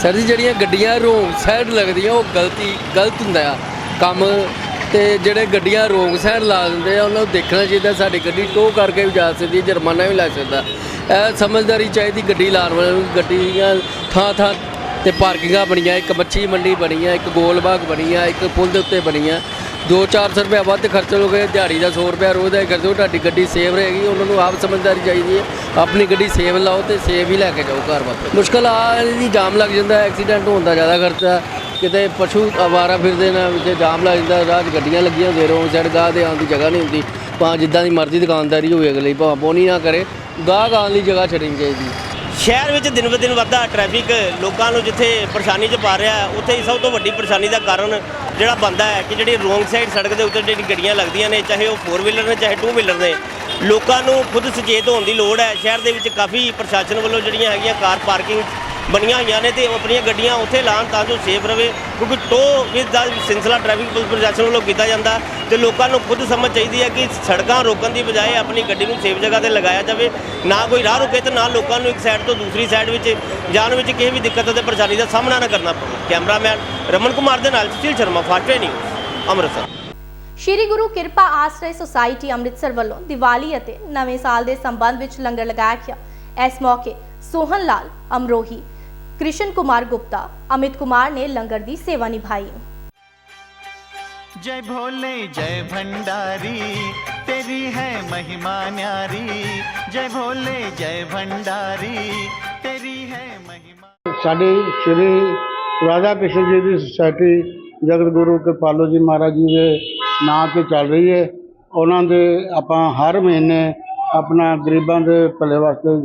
ਸਰ ਜੀ, ਜਿਹੜੀਆਂ ਗੱਡੀਆਂ ਰੋਂਗ ਸਾਈਡ ਲੱਗਦੀਆਂ, ਉਹ ਗਲਤੀ, ਗਲਤ ਹੁੰਦਾ ਆ। ਕੰਮ ਤੇ ਜਿਹੜੇ ਗੱਡੀਆਂ ਰੋਂਗ ਸਾਈਡ ਲਾ ਦਿੰਦੇ ਆ, ਉਹਨਾਂ ਨੂੰ ਦੇਖਣਾ ਚਾਹੀਦਾ, ਸਾਡੀ ਗੱਡੀ ਟੋ ਕਰਕੇ ਵੀ ਜਾ ਸਕਦੀ ਜੁਰਮਾਨਾ ਵੀ ਲੱਗ ਸਕਦਾ। ਇਹ ਸਮਝਦਾਰੀ ਚਾਹੀਦੀ ਗੱਡੀ ਲਾਉਣ ਵਾਲਿਆਂ ਨੂੰ, ਗੱਡੀਆਂ ਥਾਂ ਥਾਂ ਤੇ ਪਾਰਕਿੰਗਾਂ ਬਣੀਆਂ, ਇੱਕ ਮੱਛੀ ਮੰਡੀ ਬਣੀ ਆ, ਇੱਕ ਗੋਲ ਬਾਗ ਬਣੀ ਆ, ਇੱਕ ਪੁਲ ਦੇ ਉੱਤੇ ਬਣੀ ਆ। 2-400 ਰੁਪਏ ਵੱਧ ਖਰਚ ਲੋਗੇ ਦਿਹਾੜੀ ਦਾ 100 ਰੁਪਏ ਰੋਜ਼ ਦਾ ਹੀ ਖਰਚੋ ਤੁਹਾਡੀ ਗੱਡੀ ਸੇਵ ਰਹੇਗੀ, ਉਹਨਾਂ ਨੂੰ ਆਪ ਸਮਝਦਾਰੀ ਚਾਹੀਦੀ ਹੈ। ਆਪਣੀ ਗੱਡੀ ਸੇਵ ਲਾਓ ਤੇ ਸੇਵ ਹੀ ਲੈ ਕੇ ਜਾਓ ਘਰ ਵਾਪਸ। ਮੁਸ਼ਕਲ ਆ ਜੀ ਜਾਮ ਲੱਗ ਜਾਂਦਾ, ਐਕਸੀਡੈਂਟ ਹੋਣ ਦਾ ਜ਼ਿਆਦਾ ਖਰਚਾ ਕਿਤੇ ਪਸ਼ੂ ਆਵਾਰਾ ਫਿਰਦੇ ਨੇ ਵਿੱਚ ਜਾਮ ਲੱਗ ਜਾਂਦਾ, ਰਾਹ 'ਚ ਗੱਡੀਆਂ ਲੱਗੀਆਂ ਹੁੰਦੀਆਂ ਰੋਂਗ ਸਾਈਡ ਗਾਹ ਦੇ ਆਉਣ ਦੀ ਜਗ੍ਹਾ ਨਹੀਂ ਹੁੰਦੀ। ਭਾਂ ਜਿੱਦਾਂ ਦੀ ਮਰਜ਼ੀ ਦੁਕਾਨਦਾਰੀ ਹੋਵੇ ਅਗਲੇ ਭਾਂ ਬੋਨੀ ਨਾ ਕਰੇ, ਗਾਹ ਆਉਣ ਦੀ ਜਗ੍ਹਾ ਛੱਡਣੀ ਚਾਹੀਦੀ। ਸ਼ਹਿਰ ਵਿੱਚ ਦਿਨ ਬ ਦਿਨ ਵੱਧਦਾ ਟ੍ਰੈਫਿਕ ਲੋਕਾਂ ਨੂੰ ਜਿੱਥੇ ਪਰੇਸ਼ਾਨੀ 'ਚ ਪਾ ਰਿਹਾ, ਉੱਥੇ ਹੀ ਸਭ ਤੋਂ ਵੱਡੀ ਪਰੇਸ਼ਾਨੀ ਦਾ ਕਾਰਨ ਜਿਹੜਾ ਬਣਦਾ ਹੈ ਕਿ ਜਿਹੜੀ ਰੋਂਗ ਸਾਈਡ ਸੜਕ ਦੇ ਉੱਤੇ ਜਿਹੜੀ ਗੱਡੀਆਂ ਲੱਗਦੀਆਂ ਨੇ, ਚਾਹੇ ਉਹ 4 ਵੀਲਰ ਨੇ, ਚਾਹੇ 2 ਵੀਲਰ ਨੇ, ਲੋਕਾਂ ਨੂੰ ਖੁਦ ਸੁਚੇਤ ਹੋਣ ਦੀ ਲੋੜ ਹੈ। ਸ਼ਹਿਰ ਦੇ ਵਿੱਚ ਕਾਫੀ ਪ੍ਰਸ਼ਾਸਨ ਵੱਲੋਂ ਜਿਹੜੀਆਂ ਹੈਗੀਆਂ ਕਾਰ ਪਾਰਕਿੰਗ ਬਣੀਆਂ ਹੋਈਆਂ ਨੇ ਤੇ ਉਹ ਆਪਣੀਆਂ ਗੱਡੀਆਂ ਉੱਥੇ ਲਾਉਣ ਤਾਂ ਜੋ ਸੇਫ ਰਵੇ, ਕਿਉਂਕਿ ਟੋ ਵਿੱਚ ਦਾ ਸਿਲਸਿਲਾ ਟ੍ਰੈਫਿਕ ਪੁਲਿਸ ਪ੍ਰਸ਼ਾਸਨ ਵੱਲੋਂ ਕੀਤਾ ਜਾਂਦਾ ਤੇ ਲੋਕਾਂ ਨੂੰ ਖੁਦ ਸਮਝ ਚਾਹੀਦੀ ਹੈ ਕਿ ਸੜਕਾਂ ਰੋਕਣ ਦੀ ਬਜਾਏ ਆਪਣੀ ਗੱਡੀ ਨੂੰ ਸੇਫ ਜਗ੍ਹਾ ਤੇ ਲਗਾਇਆ ਜਾਵੇ, ਨਾ ਕੋਈ ਰਾਹ ਰੁਕੇ ਤੇ ਨਾ ਲੋਕਾਂ ਨੂੰ ਇੱਕ ਸਾਈਡ ਤੋਂ ਦੂਸਰੀ ਸਾਈਡ ਵਿੱਚ ਜਾਣ ਵਿੱਚ ਕਿਸੇ ਵੀ ਦਿੱਕਤ ਅਤੇ ਪਰੇਸ਼ਾਨੀ ਦਾ ਸਾਹਮਣਾ ਨਾ ਕਰਨਾ ਪਵੇ। ਕੈਮਰਾਮੈਨ ਰਮਨ ਕੁਮਾਰ ਦੇ ਨਾਲ ਸੁਸ਼ੀਲ ਸ਼ਰਮਾ ਫਾਸਟਵੇ ਨਿਊਜ਼ ਅੰਮ੍ਰਿਤਸਰ। ਸ਼੍ਰੀ ਗੁਰੂ ਕਿਰਪਾ ਆਸਰੇ ਸੁਸਾਇਟੀ ਅੰਮ੍ਰਿਤਸਰ ਵੱਲੋਂ ਦੀਵਾਲੀ ਅਤੇ ਨਵੇਂ ਸਾਲ ਦੇ ਸੰਬੰਧ ਵਿੱਚ ਲੰਗਰ ਲਗਾਇਆ ਗਿਆ। ਇਸ ਮੌਕੇ ਸੋਹਨ ਲਾਲ, ਅਮਰੋਹੀ ਕ੍ਰਿਸ਼ਨ ਕੁਮਾਰ ਗੁਪਤਾ ਅਮਿਤ ਕੁਮਾਰ ਨੇ ਲੰਗਰ ਦੀ ਸੇਵਾ ਨਿਭਾਈ जय भोले जय भंडारी तेरी है महिमा न्यारी जय भोले जय भंडारी तेरी है महिमा ਸਾਡੀ ਸ਼੍ਰੀ ਰਾਧਾ ਕ੍ਰਿਸ਼ਨ ਜੀ ਦੀ ਸੁਸਾਇਟੀ ਜਗਤ ਗੁਰੂ ਕਿਰਪਾਲੂ ਜੀ ਮਹਾਰਾਜ ਜੀ ਦੇ ਨਾਂ ਤੇ ਚੱਲ ਰਹੀ ਹੈ ਉਹਨਾਂ ਦੇ ਆਪਾਂ ਹਰ ਮਹੀਨੇ ਆਪਣਾ ਗਰੀਬਾਂ ਦੇ ਭਲੇ ਵਾਸਤੇ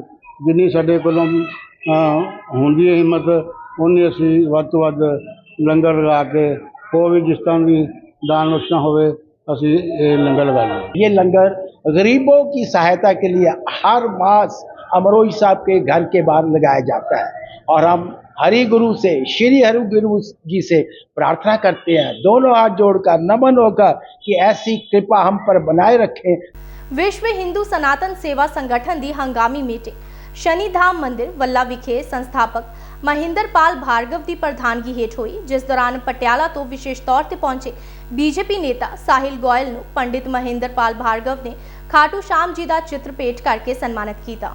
ਜਿੰਨੀ ਸਾਡੇ ਕੋਲੋਂ ਅਹ, ਹੁੰਦੀ ਹੈ ਹਿੰਮਤ ਉਨੀ ਅਸੀਂ ਵੱਧ ਤੋਂ ਵੱਧ ਲੰਗਰ ਲਗਾ ਕੇ ਹੋਰ ਵੀ ਜਿਸ ਤਰ੍ਹਾਂ ਦੀ ਦਾਨ ਬਖਸ਼ਣਾ ਹੋਵੇ ਅਸੀਂ ਇਹ ਲੰਗਰ ਲਗਾਉਂਦੇ ਹਾਂ ये लंगर गरीबों की सहायता के लिए हर मास अमरोही साहब के घर के बाहर लगाया जाता है और हम हरि गुरु से श्री हरि गुरु जी से प्रार्थना करते हैं दोनों हाथ जोड़कर नमन होकर कि ऐसी कृपा हम पर बनाए रखें ਵਿਸ਼ਵ ਹਿੰਦੂ ਸਨਾਤਨ ਸੇਵਾ ਸੰਗਠਨ ਦੀ ਹੰਗਾਮੀ ਸ਼ਨੀ ਸ਼ਨੀਧਾਮ ਮੰਦਿਰ ਵੱਲਾ ਵਿਖੇ ਸੰਸਥਾਪਕ ਮਹਿੰਦਰਪਾਲ ਭਾਰਗਵ ਦੀ ਪ੍ਰਧਾਨਗੀ ਹੇਠ ਹੋਈ, ਜਿਸ ਦੌਰਾਨ ਪਟਿਆਲਾ ਤੋਂ ਵਿਸ਼ੇਸ਼ ਤੌਰ ਤੇ ਪਹੁੰਚੇ ਬੀਜੇਪੀ ਨੇਤਾ ਸਾਹਿਲ ਗੋਇਲ ਨੂੰ ਪੰਡਿਤ ਮਹਿੰਦਰਪਾਲ ਭਾਰਗਵ ਨੇ ਖਾਟੂ ਸ਼ਾਮ ਜੀ ਦਾ ਚਿੱਤਰ ਭੇਟ ਕਰਕੇ ਸਨਮਾਨਿਤ ਕੀਤਾ।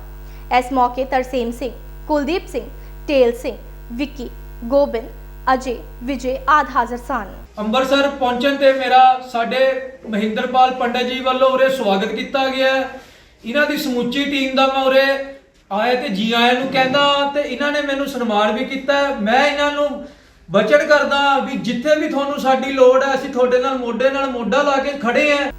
ਇਸ ਮੌਕੇ ਤਰਸੇਮ ਸਿੰਘ, ਕੁਲਦੀਪ ਸਿੰਘ, ਟੇਲ ਸਿੰਘ, ਵਿੱਕੀ, ਗੋਬਿੰਦ, ਅਜੇ, ਵਿਜੇ ਆਦਿ ਹਾਜ਼ਰ ਸਨ। ਅੰਮ੍ਰਿਤਸਰ ਪਹੁੰਚਣ ਤੇ ਮੇਰਾ ਸਾਡੇ ਮਹਿੰਦਰਪਾਲ ਪੰਡਤ ਜੀ ਵੱਲੋਂ ਉਰੇ ਸਵਾਗਤ ਕੀਤਾ ਗਿਆ ਇਹਨਾਂ ਦੀ ਸਮੁੱਚੀ ਟੀਮ ਦਾ ਮੈਂ ਉਰੇ ਆਏ ਤੇ ਜੀ ਆਇਆਂ ਨੂੰ ਕਹਿੰਦਾ ਤੇ ਇਹਨਾਂ ਨੇ ਮੈਨੂੰ ਸਨਮਾਨ ਵੀ ਕੀਤਾ। ਮੈਂ ਇਹਨਾਂ ਨੂੰ ਵਚਨ ਕਰਦਾ ਵੀ ਜਿੱਥੇ ਵੀ ਤੁਹਾਨੂੰ ਸਾਡੀ ਲੋੜ ਹੈ, ਅਸੀਂ ਤੁਹਾਡੇ ਨਾਲ ਮੋਢੇ ਨਾਲ ਮੋਢਾ ਲਾ ਕੇ ਖੜੇ ਹਾਂ।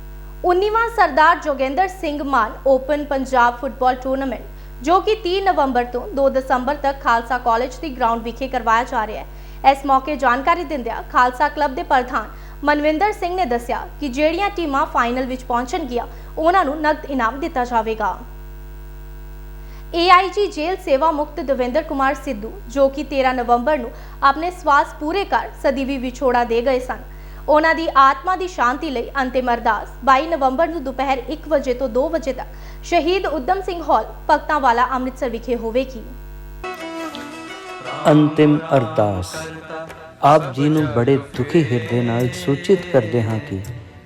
19ਵਾਂ Sardar Joginder Singh Mann open Punjab football tournament, ਜੋ ਕਿ 30 ਨਵੰਬਰ ਤੋਂ 2 ਦਸੰਬਰ ਤੱਕ ਖਾਲਸਾ ਕਾਲਜ ਦੀ ਗਰਾਊਂਡ ਵਿਖੇ ਕਰਵਾਇਆ ਜਾ ਰਿਹਾ ਹੈ। ਇਸ ਮੌਕੇ ਜਾਣਕਾਰੀ ਦਿੰਦਿਆਂ ਖਾਲਸਾ ਕਲੱਬ ਦੇ ਪ੍ਰਧਾਨ ਮਨਵਿੰਦਰ ਸਿੰਘ ਨੇ ਦੱਸਿਆ ਕਿ ਜਿਹੜੀਆਂ ਟੀਮਾਂ ਫਾਈਨਲ ਵਿੱਚ ਪਹੁੰਚਣਗੀਆਂ, ਉਹਨਾਂ ਨੂੰ ਨਕਦ ਇਨਾਮ ਦਿੱਤਾ ਜਾਵੇਗਾ। ਏਆਈਜੀ ਜੇਲ੍ਹ ਸੇਵਾ ਮੁਕਤ ਦਵਿੰਦਰ ਕੁਮਾਰ ਸਿੱਧੂ, ਜੋ ਕਿ 13 ਨਵੰਬਰ ਨੂੰ ਆਪਣੇ ਸਵਾਸ ਪੂਰੇ ਕਰ ਸਦੀਵੀ ਵਿਛੋੜਾ ਦੇ ਗਏ ਸਨ। ਉਹਨਾਂ ਦੀ ਆਤਮਾ ਦੀ ਸ਼ਾਂਤੀ ਲਈ ਅੰਤਿਮ ਅਰਦਾਸ 22 ਨਵੰਬਰ ਨੂੰ ਦੁਪਹਿਰ 1 ਵਜੇ ਤੋਂ 2 ਵਜੇ ਤੱਕ ਸ਼ਹੀਦ ਉਦਮ ਸਿੰਘ ਹਾਲ ਭਗਤਾਂ ਵਾਲਾ ਅੰਮ੍ਰਿਤਸਰ ਵਿਖੇ ਹੋਵੇਗੀ। ਅੰਤਿਮ ਅਰਦਾਸ। ਆਪ ਜੀ ਨੂੰ ਬੜੇ ਦੁਖੀ ਹਿਰਦੇ ਨਾਲ ਸੂਚਿਤ ਕਰਦੇ ਹਾਂ ਕਿ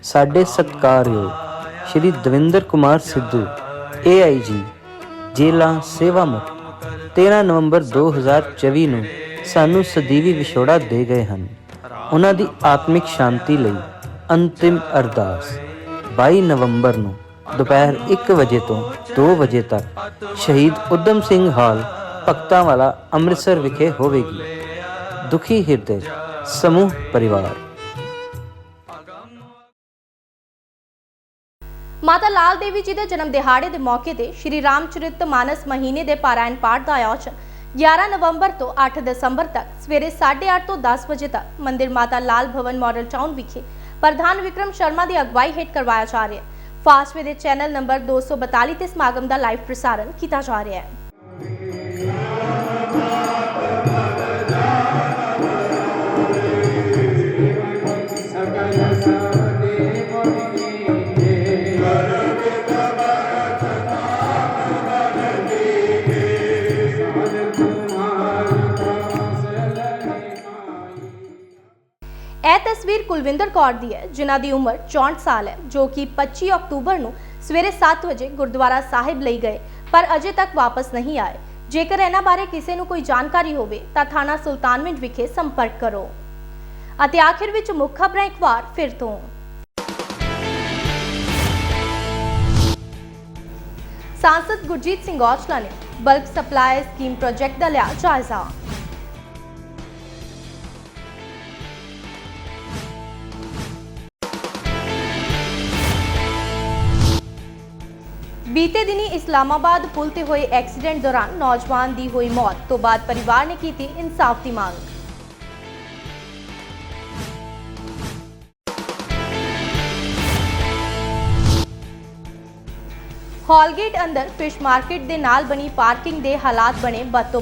ਸਾਡੇ ਸਤਿਕਾਰਯੋਗ ਸ਼੍ਰੀ ਦਵਿੰਦਰ ਕੁਮਾਰ ਸਿੱਧੂ ਏਆਈਜੀ ਜੇਲਾ ਸੇਵਾ ਮੁਕਤ। 13 ਨਵੰਬਰ 2024 ਨੂੰ ਸਾਨੂੰ ਸਦੀਵੀ ਵਿਛੋੜਾ ਦੇ ਗਏ ਹਨ। ਉਹਨਾਂ ਦੀ ਆਤਮਿਕ ਸ਼ਾਂਤੀ ਲਈ ਅੰਤਿਮ ਅਰਦਾਸ। 22 ਨਵੰਬਰ ਨੂੰ ਦੁਪਹਿਰ 1 ਵਜੇ ਤੋਂ 2 ਵਜੇ ਤੱਕ ਸ਼ਹੀਦ ਉਦਮ ਸਿੰਘ ਹਾਲ ਭਗਤਾਂ ਵਾਲਾ ਅੰਮ੍ਰਿਤਸਰ ਵਿਖੇ ਹੋਵੇਗੀ। ਦੁਖੀ ਹਿਰਦੇ ਸਮੂਹ ਪਰਿਵਾਰ। ਮਾਤਾ ਲਾਲ ਦੇਵੀ ਜੀ ਦੇ ਜਨਮ ਦਿਹਾੜੇ ਦੇ ਮੌਕੇ ਤੇ ਸ਼੍ਰੀ ਰਾਮਚਰਿਤ ਮਾਨਸ ਮਹੀਨੇ ਦੇ ਪਾਰਾਇਣ ਪਾਠ ਦਾ ਆਯੋਜਨ 11 ਨਵੰਬਰ ਤੋਂ 8 ਦਸੰਬਰ ਤੱਕ ਸਵੇਰੇ 8:30 ਤੋਂ 10 ਵਜੇ ਤੱਕ ਮੰਦਿਰ ਮਾਤਾ ਲਾਲ ਭਵਨ ਮਾਡਲ ਟਾਊਨ ਵਿਖੇ ਪ੍ਰਧਾਨ ਵਿਕਰਮ ਸ਼ਰਮਾ ਦੀ ਅਗਵਾਈ ਹੇਠ ਕਰਵਾਇਆ ਜਾ ਰਿਹਾ ਹੈ। ਫਾਸਟਵੇ ਦੇ ਚੈਨਲ ਨੰਬਰ 242 ਤੇ ਸਮਾਗਮ ਦਾ ਲਾਈਵ ਪ੍ਰਸਾਰਣ ਕੀਤਾ ਜਾ ਰਿਹਾ ਹੈ। ਤਸਵੀਰ ਕੁਲਵਿੰਦਰ ਕੌਰ ਦੀ ਹੈ, ਜਿਨ੍ਹਾਂ ਦੀ ਉਮਰ 64 ਸਾਲ ਹੈ, ਜੋ ਕਿ 25 ਅਕਤੂਬਰ ਨੂੰ ਸਵੇਰੇ 7 ਵਜੇ ਗੁਰਦੁਆਰਾ ਸਾਹਿਬ ਲਈ ਗਏ, ਪਰ ਅਜੇ ਤੱਕ ਵਾਪਸ ਨਹੀਂ ਆਏ। ਜੇਕਰ ਇਹਨਾਂ ਬਾਰੇ ਕਿਸੇ ਨੂੰ ਕੋਈ ਜਾਣਕਾਰੀ ਹੋਵੇ, ਤਾਂ ਥਾਣਾ ਸੁਲਤਾਨਵਿੰਡ ਵਿਖੇ ਸੰਪਰਕ ਕਰੋ। ਅਤੇ ਆਖਿਰ ਵਿੱਚ ਮੁੱਖ ਖਬਰਾਂ ਇੱਕ ਵਾਰ ਫਿਰ ਤੋਂ। ਸਾਂਸਦ ਗੁਰਜੀਤ ਸਿੰਘ ਔਜਲਾ ਨੇ ਬਲਕ ਸਪਲਾਈ ਸਕੀਮ ਪ੍ਰੋਜੈਕਟ ਦਾ ਲਿਆ ਜਾਇਜ਼ਾ। ਬੀਤੇ ਦਿਨੀ ਇਸਲਾਮਾਬਾਦ ਪੁਲ ਤੇ ਹੋਏ ਐਕਸੀਡੈਂਟ ਦੌਰਾਨ ਨੌਜਵਾਨ ਦੀ ਹੋਈ ਮੌਤ ਤੋਂ ਬਾਅਦ ਪਰਿਵਾਰ ਨੇ ਕੀਤੀ ਇਨਸਾਫ ਦੀ ਮੰਗ। ਹਾਲਗੇਟ ਅੰਦਰ ਫਿਸ਼ ਮਾਰਕੀਟ ਦੇ ਨਾਲ ਬਣੀ ਪਾਰਕਿੰਗ ਦੇ ਹਾਲਾਤ ਬਣੇ ਬਦ ਤੋਂ ਬਦ